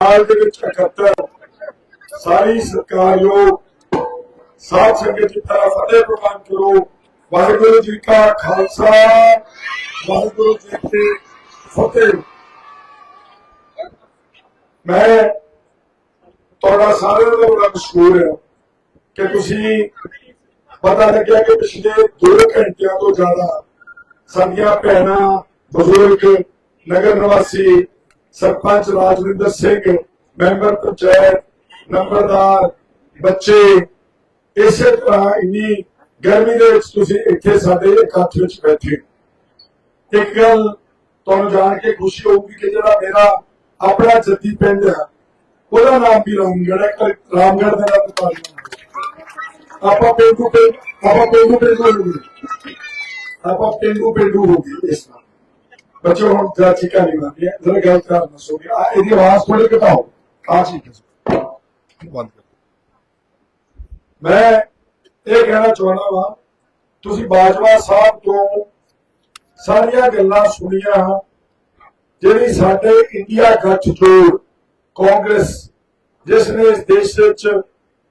ਹਾਲ ਦੇ ਵਿੱਚ ਇਕੱਤਰ ਸਾਰੀ ਸਰਕਾਰਯੋਗ ਸਾਧ ਸੰਗਤ ਜੀ ਦਾ ਫਤਿਹ ਪ੍ਰਵਾਨ ਕਰੋ। ਵਾਹਿਗੁਰੂ ਜੀ ਕਾ ਖਾਲਸਾ, ਵਾਹਿਗੁਰੂ ਜੀ ਕੀ ਫਤਿਹ। ਮੈਂ ਤੁਹਾਡਾ ਸਾਰਿਆਂ ਦਾ ਬੜਾ ਮਸ਼ਹੂਰ ਹੈ ਕਿ ਤੁਸੀਂ ਪਤਾ ਲੱਗਿਆ ਕਿ ਪਿਛਲੇ 2 ਘੰਟਿਆਂ ਤੋਂ ਜ਼ਿਆਦਾ ਸਾਡੀਆਂ ਭੈਣਾਂ, ਬਜ਼ੁਰਗ, ਨਗਰ ਨਿਵਾਸੀ ਸਰਪੰਚ ਰਾਜਵਿੰਦਰ ਸਿੰਘ, ਮੈਂਬਰ ਪੰਚਾਇਤ, ਨੰਬਰਦਾਰ, ਬੱਚੇ, ਇਸੇ ਤਰ੍ਹਾਂ ਇੰਨੀ ਗਰਮੀ ਦੇ ਵਿੱਚ ਤੁਸੀਂ ਇੱਥੇ ਸਾਡੇ ਇਕੱਠ ਵਿੱਚ ਬੈਠੇ ਇੱਕ ਗੱਲ ਤੁਹਾਨੂੰ ਜਾਣ ਕੇ ਖੁਸ਼ੀ ਹੋਊਗੀ ਕਿ ਜਿਹੜਾ ਮੇਰਾ ਆਪਣਾ ਜੱਦੀ ਪਿੰਡ ਹੈ ਉਹਦਾ ਨਾਮ ਵੀ ਰਾਮਗੜ ਹੈ ਕੱਲ੍ਹ ਰਾਮਗੜ੍ਹ ਦਾ ਨਾਮ ਬਤਾ ਆਪਾਂ ਪਿੰਡੂ ਪਿੰਡ ਆਪਾਂ ਪਿੰਡੂ ਪਿੰਡੂ ਹੋ ਗਏ। ਆਪਾਂ ਪਿੰਡੂ ਪਿੰਡੂ ਹੋ ਗਏ ਇਸ ਨਾਲ। ਬੱਚੋ ਹੁਣ ਜਰਾ ਚੀਕਾ ਨਹੀਂ ਮਾਰਦੀ ਹੈ ਜਰਾ ਗੱਲ ਕਰ ਮਸੋਗੇ ਆ ਇਹਦੀ ਆਵਾਜ਼ ਥੋੜੀ ਘਟਾਓ। ਆ ਠੀਕ ਹੈ। ਬੰਦ ਕਰ। ਮੈਂ ਇਹ ਕਹਿਣਾ ਚਾਹੁੰਦਾ ਵਾਂ ਤੁਸੀਂ ਬਾਜਵਾ ਸਾਹਿਬ ਤੋਂ ਸਾਰੀਆਂ ਗੱਲਾਂ ਸੁਣੀਆਂ ਜਿਹੜੀ ਸਾਡੇ ਇੰਡੀਆ ਗੱਠਜੋੜ ਕਾਂਗਰਸ ਜਿਸ ਨੇ ਇਸ ਦੇਸ਼ ਵਿੱਚ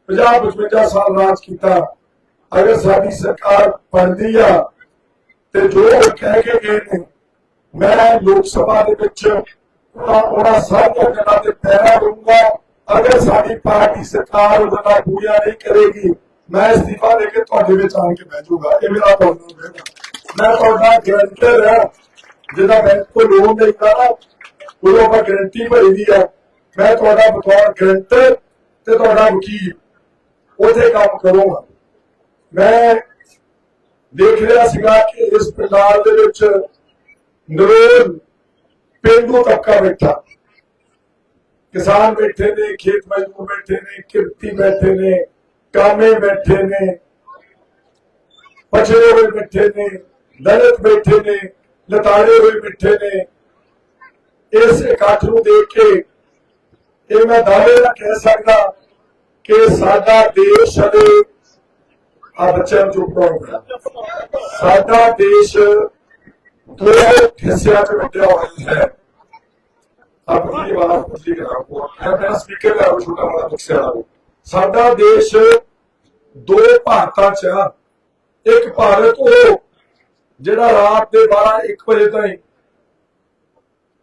50-55 ਸਾਲ ਰਾਜ ਕੀਤਾ ਅਗਰ ਸਾਡੀ ਸਰਕਾਰ ਬਣਦੀ ਆ ਤੇ ਜੋ ਕਹਿ ਕੇ ਗਏ ਨੇ ਮੈਂ ਲੋਕ ਸਭਾ ਦੇ ਵਿੱਚ ਉਹਨਾਂ ਉਹਨਾਂ ਸਾਰੀਆਂ ਗੱਲਾਂ ਤੇ ਪੈਰਾ ਦੂੰਗਾ ਅਗਰ ਸਾਡੀ ਪਾਰਟੀ ਸਰਕਾਰ ਉਹਦਾ ਪੂਰੀਆਂ ਨਹੀਂ ਕਰੇਗੀ, ਮੈਂ ਅਸਤੀਫਾ ਦੇ ਕੇ ਤੁਹਾਡੇ ਵਿੱਚ ਆਣ ਕੇ ਬਹਿ ਜਾਊਗਾ। ਇਹ ਮੇਰਾ ਤੁਹਾਨੂੰ ਰਹੇਗਾ ਮੈਂ ਤੁਹਾਡਾ ਗਰੰਟਰ ਹਾਂ। ਜਿਹਦਾ ਬੈਂਕ ਤੋਂ ਲੋਨ ਲੈਂਦਾ ਨਾ ਉਦੋਂ ਆਪਾਂ ਗਰੰਟੀ ਭਰੀ ਦੀ ਆ ਮੈਂ ਤੁਹਾਡਾ ਬਤੌਰ ਗਰੰਟਰ ਤੇ ਤੁਹਾਡਾ ਵਕੀਲ ਉਥੇ ਕੰਮ ਕਰੂੰਗਾ। ਮੈਂ ਦੇਖ ਰਿਹਾ ਸੀਗਾ ਕਿ ਇਸ ਪੰਡਾਲ ਦੇ ਵਿੱਚ ਨਰੋਲ ਪੇਂਡੂ ਤਬਕਾ ਬੈਠਾ। ਕਿਸਾਨ ਬੈਠੇ ਨੇ, ਖੇਤ ਮਜ਼ਦੂਰ ਬੈਠੇ ਨੇ, ਕਿਰਤੀ ਬੈਠੇ ਨੇ, ਕਾਮੇ ਬੈਠੇ ਨੇ, ਪਛੜੇ ਹੋਏ ਬੈਠੇ ਨੇ, ਦਲਿਤ ਬੈਠੇ ਨੇ, ਲਤਾੜੇ ਹੋਏ ਬੈਠੇ ਨੇ। ਇਸ ਇਕੱਠ ਨੂੰ ਦੇਖ ਕੇ ਇਹ ਮੈਂ ਦਾਅਵੇ ਨਾਲ ਕਹਿ ਸਕਦਾ ਕਿ ਸਾਡਾ ਦੇਸ਼ ਅਤੇ ਆ ਬੱਚਿਆਂ ਨੂੰ ਚੁੱਪ ਸਾਡਾ ਦੇਸ਼ ਦੋ ਹਿੱਸਿਆਂ ਚ ਵੰਡਿਆ ਹੋਇਆ ਹੈ ਆਪਣੀ ਆਵਾਜ਼ ਪੁੱਛੀ ਕਰਾਂਗਾ ਮੈਂ ਸਪੀਕਰ ਦਾ ਛੋਟਾ ਬੜਾ ਬਖਸ਼ਿਆ ਲਾਓ ਸਾਡਾ ਦੇਸ਼ ਦੋ ਭਾਰਤਾਂ ਚ ਆ। ਇੱਕ ਭਾਰਤ ਉਹ ਜਿਹੜਾ ਰਾਤ ਦੇ 12 1 ਵਜੇ ਤਾਈਂ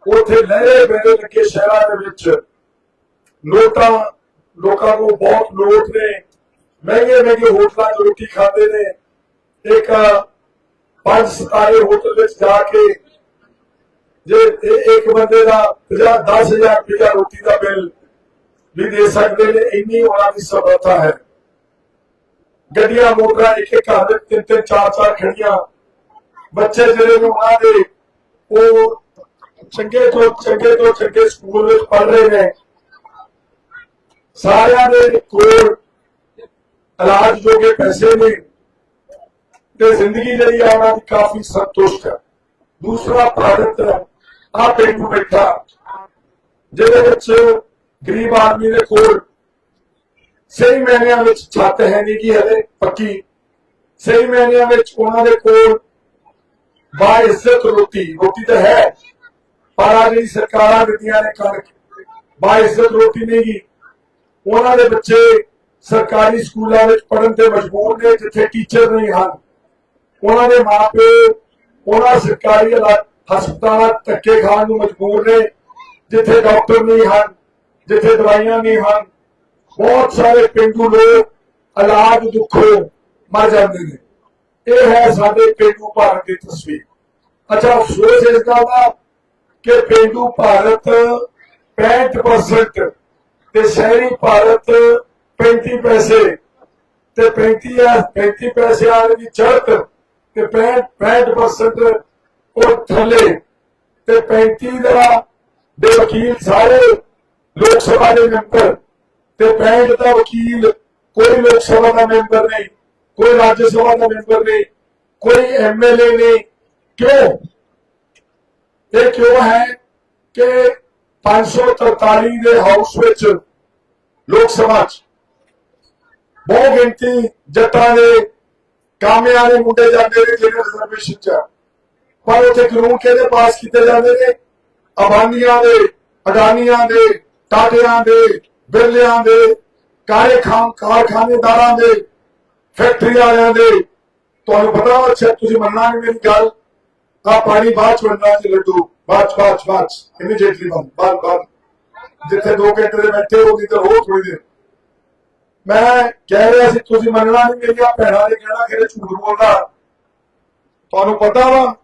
ਉੱਥੇ ਲਹਿਰੇ ਬਹਿਰੇ ਲੱਗੇ ਸ਼ਹਿਰਾਂ ਦੇ ਵਿੱਚ। ਲੋਟਾਂ ਲੋਕਾਂ ਨੂੰ ਬਹੁਤ ਲੋਟ ਨੇ। ਮਹਿੰਗੇ ਮਹਿੰਗੇ ਹੋਟਲਾਂ 'ਚ ਰੋਟੀ ਖਾਂਦੇ ਨੇ। ਇੱਕ ਪੰਜ ਸਤਾਰੇ ਹੋਟਲ ਵਿੱਚ ਜਾ ਕੇ ਜੇ ਇੱਕ ਬੰਦੇ ਦਾ 50 10000 ਰੁਪਇਆ ਰੋਟੀ ਦਾ ਬਿੱਲ ਵੀ ਦੇ ਸਕਦੇ ਨੇ, ਇੰਨੀ ਉਹਨਾਂ ਦੀ ਸਮਰੱਥਾ ਹੈ। ਗੱਡੀਆਂ, ਮੋਟਰਾਂ ਇੱਕ ਇੱਕ ਘਰ ਦੇ ਤਿੰਨ ਤਿੰਨ ਚਾਰ ਚਾਰ ਖੜੀਆਂ। ਬੱਚੇ ਜਿਹੜੇ ਨੇ ਉਹਨਾਂ ਦੇ, ਉਹ ਚੰਗੇ ਤੋਂ ਚੰਗੇ ਤੋਂ ਚੰਗੇ ਸਕੂਲ ਵਿੱਚ ਪੜ ਰਹੇ ਨੇ। ਸਾਰਿਆਂ ਦੇ ਕੋਲ ਇਲਾਜ ਜੋਗੇ ਪੈਸੇ ਨੇ। ਤੇ ਜ਼ਿੰਦਗੀ ਜਿਹੜੀ ਆ ਉਹਨਾਂ ਦੀ ਕਾਫੀ ਸੰਤੁਸ਼ਟ ਹੈ। ਦੂਸਰਾ ਭਾਰਤ ਆ ਪਿੰਡੂ ਬੈਠਾ ਜਿਹਦੇ ਵਿੱਚ ਗਰੀਬ ਆਦਮੀ ਦੇ ਕੋਲ ਸਹੀ ਮੈਨਿਆਂ ਵਿੱਚ ਛੱਤ ਹੈ ਨਹੀਂ ਕੀ ਹਲੇ ਪੱਕੀ। ਸਹੀ ਮੈਨਿਆਂ ਵਿੱਚ ਉਹਨਾਂ ਦੇ ਕੋਲ ਬਾ ਇੱਜ਼ਤ ਰੋਟੀ ਰੋਟੀ ਤਾਂ ਹੈ, ਪਰ ਆ ਜਿਹੜੀ ਸਰਕਾਰਾਂ ਦਿੱਤੀਆਂ ਨੇ ਕਣਕ ਬਾ ਇੱਜ਼ਤ ਰੋਟੀ ਨਹੀਂ ਗੀ। ਉਹਨਾਂ ਦੇ ਬੱਚੇ ਸਰਕਾਰੀ ਸਕੂਲਾਂ ਵਿੱਚ ਪੜਨ ਤੇ ਮਜਬੂਰ ਨੇ, ਜਿੱਥੇ ਟੀਚਰ ਨਹੀਂ ਹਨ। ਉਹਨਾਂ ਦੇ ਮਾਪੇ ਉਹਨਾਂ ਸਰਕਾਰੀ ਇਲਾ- ਹਸਪਤਾਲਾਂ ਧੱਕੇ ਖਾਣ ਨੂੰ ਮਜਬੂਰ ਨੇ, ਜਿੱਥੇ ਡਾਕਟਰ ਨਹੀਂ ਹਨ, ਜਿੱਥੇ ਦਵਾਈਆਂ ਨਹੀਂ ਹਨ, ਬਹੁਤ ਸਾਰੇ ਪਿੰਡੂ ਲੋਕ ਇਲਾਜ ਦੁੱਖੋਂ ਮਰ ਜਾਂਦੇ ਨੇ। ਇਹ ਹੈ ਸਾਡੇ ਪਿੰਡੂ ਭਾਰਤ ਦੀ ਤਸਵੀਰ। ਅੱਛਾ, ਅਫਸੋਸ ਇਸ ਗੱਲ ਦਾ ਕਿ ਪਿੰਡੂ ਭਾਰਤ 65% ਤੇ ਸ਼ਹਿਰੀ ਭਾਰਤ 35 ਪੈਸੇ ਤੇ 35 ਆ 35 ਪੈਸੇ ਵਾਲੇ ਦੀ ਚੜਤ ਤੇ 65% ਉਹ ਥੱਲੇ ਤੇ 35 ਦਾ ਦੇ ਵਕੀਲ ਸਾਰੇ ਲੋਕ ਸਭਾ ਦੇ ਮੈਂਬਰ ਤੇ 65 ਦਾ ਵਕੀਲ ਕੋਈ ਲੋਕ ਸਭਾ ਦਾ ਮੈਂਬਰ ਨਹੀਂ, ਕੋਈ ਰਾਜ ਸਭਾ ਦਾ ਮੈਂਬਰ ਨਹੀਂ, ਕੋਈ ਐਮਐਲਏ ਨਹੀਂ। ਕਿਉਂ? ਇਹ ਕਿਉਂ ਹੈ ਕਿ 543 ਦੇ ਹਾਊਸ ਵਿੱਚ ਲੋਕ ਸਭਾ ਚ ਬਹੁ ਗਿਣਤੀ ਜੱਟਾਂ ਦੇ ਕਾਮਿਆਂ ਦੇ ਮੁੰਡੇ ਜਾਂਦੇ ਨੇ ਜਿਹੜੇ ਰਿਜ਼ਰਵੇਸ਼ਨ ਚ। ਪਰ ਉੱਥੇ ਕਾਨੂੰਨ ਕਿਹਦੇ ਪਾਸ ਕੀਤੇ ਜਾਂਦੇ ਨੇ? ਅਬਾਨੀਆਂ ਦੇ ਅਡਾਨੀਆਂ ਦੇ ਟਾਟਿਆਂ ਦੇ ਬਿਰਲਿਆਂ ਦੇ ਕਾਰਖਾਨ ਕਾਰਖਾਨੇਦਾਰਾਂ ਦੇ ਫੈਕਟਰੀ ਵਾਲਿਆਂ ਦੇ। ਤੁਹਾਨੂੰ ਪਤਾ ਵਾ ਅੱਛਾ ਤੁਸੀਂ ਮੰਨਾਂਗੇ ਮੇਰੀ ਗੱਲ। ਆ ਪਾਣੀ ਬਾਅਦ ਚ ਬਣਨਾ ਤੇ ਲੱਡੂ। ਬਾਅਦ ਚ, ਬਾਅਦ ਚ, ਬਾਅਦ ਇਮੀਡੀਏਟਲੀ ਬੰਦ ਬੰਦ ਬੰਦ ਜਿੱਥੇ 2 ਘੰਟੇ ਦੇ ਬੈਠੇ ਹੋ ਗਈ ਤਾਂ ਹੋ ਥੋੜੀ ਦੇਰ। ਮੈਂ ਕਹਿ ਰਿਹਾ ਸੀ, ਤੁਸੀਂ ਮੰਨਣਾ ਨਹੀਂ ਮੇਰੀਆਂ ਭੈਣਾਂ ਨੇ ਕਹਿਣਾ ਕਿ ਇਹ ਝੂਠ ਬੋਲਦਾ। ਤੁਹਾਨੂੰ ਪਤਾ ਵਾ,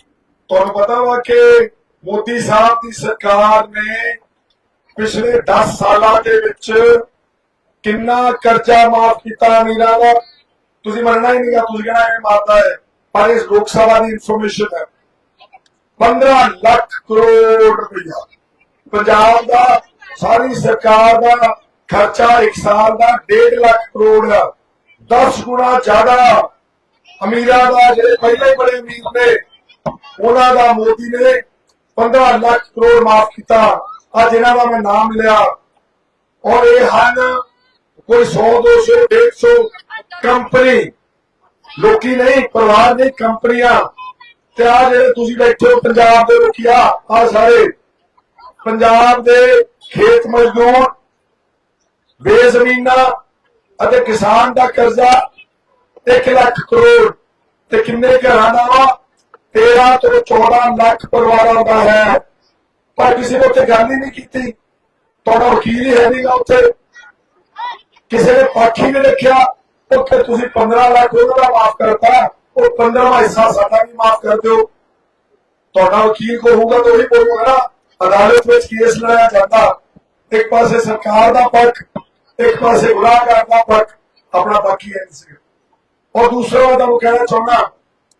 ਤੁਹਾਨੂੰ ਪਤਾ ਵਾ ਕਿ ਮੋਦੀ ਸਾਹਿਬ ਦੀ ਸਰਕਾਰ ਨੇ ਪਿਛਲੇ 10 ਸਾਲਾਂ ਦੇ ਵਿੱਚ ਕਿੰਨਾ ਕਰਜ਼ਾ ਮਾਫ ਕੀਤਾ ਅਮੀਰਾਂ ਦਾ। ਤੁਸੀਂ ਮੰਨਣਾ ਹੀ ਨਹੀਂਗਾ ਤੁਸੀਂ ਕਹਿਣਾ ਇਹ ਮਾਰਦਾ ਹੈ। ਪਰ ਇਸ ਲੋਕ ਸਭਾ ਦੀ ਇਨਫੋਰਮੇਸ਼ਨ ਹੈ। 15 ਲੱਖ ਕਰੋੜ ਰੁਪਇਆ ਪੰਜਾਬ ਦਾ, ਸਾਰੀ ਸਰਕਾਰ ਦਾ ਖਰਚਾ ਇੱਕ ਸਾਲ ਦਾ 1.5 ਲੱਖ ਕਰੋੜ ਹੈ 10 ਗੁਣਾ ਜ਼ਿਆਦਾ। ਅਮੀਰਾਂ ਦਾ ਜਿਹੜੇ ਪਹਿਲਾਂ ਹੀ ਬੜੇ ਅਮੀਰ ਨੇ, ਉਹਨਾਂ ਦਾ ਮੋਦੀ ਨੇ 15 ਲੱਖ ਕਰੋੜ ਮਾਫ ਕੀਤਾ। ਅੱਜ ਇਹਨਾਂ ਦਾ ਮੈਂ ਨਾਮ ਲਿਆ। ਔਰ ਇਹ ਹਨ ਕੋਈ 100 200 150 ਕੰਪਨੀ। ਲੋਕੀ ਨਹੀਂ, ਪਰਿਵਾਰ ਨਹੀਂ, ਕੰਪਨੀਆਂ। ਤੇ ਆ ਜਿਹੜੇ ਤੁਸੀਂ ਬੈਠੇ ਹੋ ਪੰਜਾਬ ਦੇ ਲੋਕੀਆ ਆ ਸਾਰੇ। ਪੰਜਾਬ ਦੇ ਖੇਤ ਮਜ਼ਦੂਰ ਬੇਜ਼ਮੀਨਾਂ ਅਤੇ ਕਿਸਾਨ ਦਾ ਕਰਜ਼ਾ 1 ਲੱਖ ਕਰੋੜ। ਤੇ ਕਿੰਨੇ ਘਰਾਂ ਦਾ ਵਾ? 13 ਤੋਂ 14 ਲੱਖ ਪਰਿਵਾਰਾਂ ਦਾ ਹੈ। ਪਰ ਕਿਸੇ ਨੇ ਉੱਥੇ ਗੱਲ ਹੀ ਨਹੀਂ ਕੀਤੀ। ਤੁਹਾਡਾ ਵਕੀਲ ਹੀ ਹੈ ਨਹੀਂਗਾ ਉੱਥੇ। ਕਿਸੇ ਨੇ ਪੱਖ ਹੀ ਨਹੀਂ ਰੱਖਿਆ। ਉੱਥੇ ਤੁਸੀਂ 15 ਲੱਖ ਉਹਨਾਂ ਦਾ ਮਾਫ ਕਰਤਾ। ਉਹ 15ਵਾਂ ਹਿੱਸਾ ਸਾਡਾ ਵੀ ਮਾਫ ਕਰ ਦਿਓ। ਤੁਹਾਡਾ ਵਕੀਲ ਕੋ ਹੋਊਗਾ ਤਾਂ ਉਹੀ ਬੋਲੂਗਾ ਨਾ। ਅਦਾਲਤ ਵਿੱਚ ਕੇਸ ਲੜਾਇਆ ਜਾਂਦਾ। ਇੱਕ ਪਾਸੇ ਸਰਕਾਰ ਦਾ ਪੱਖ ਇੱਕ ਪਾਸੇ ਗੁਨਾਹਗਾਰ ਕਰਨਾ ਪੱਖ, ਆਪਣਾ ਬਾਕੀ ਹੈ ਨਹੀਂ ਸੀ ਔਰ ਦੂਸਰਾ ਮੈਂ ਤੁਹਾਨੂੰ ਕਹਿਣਾ ਚਾਹੁੰਦਾ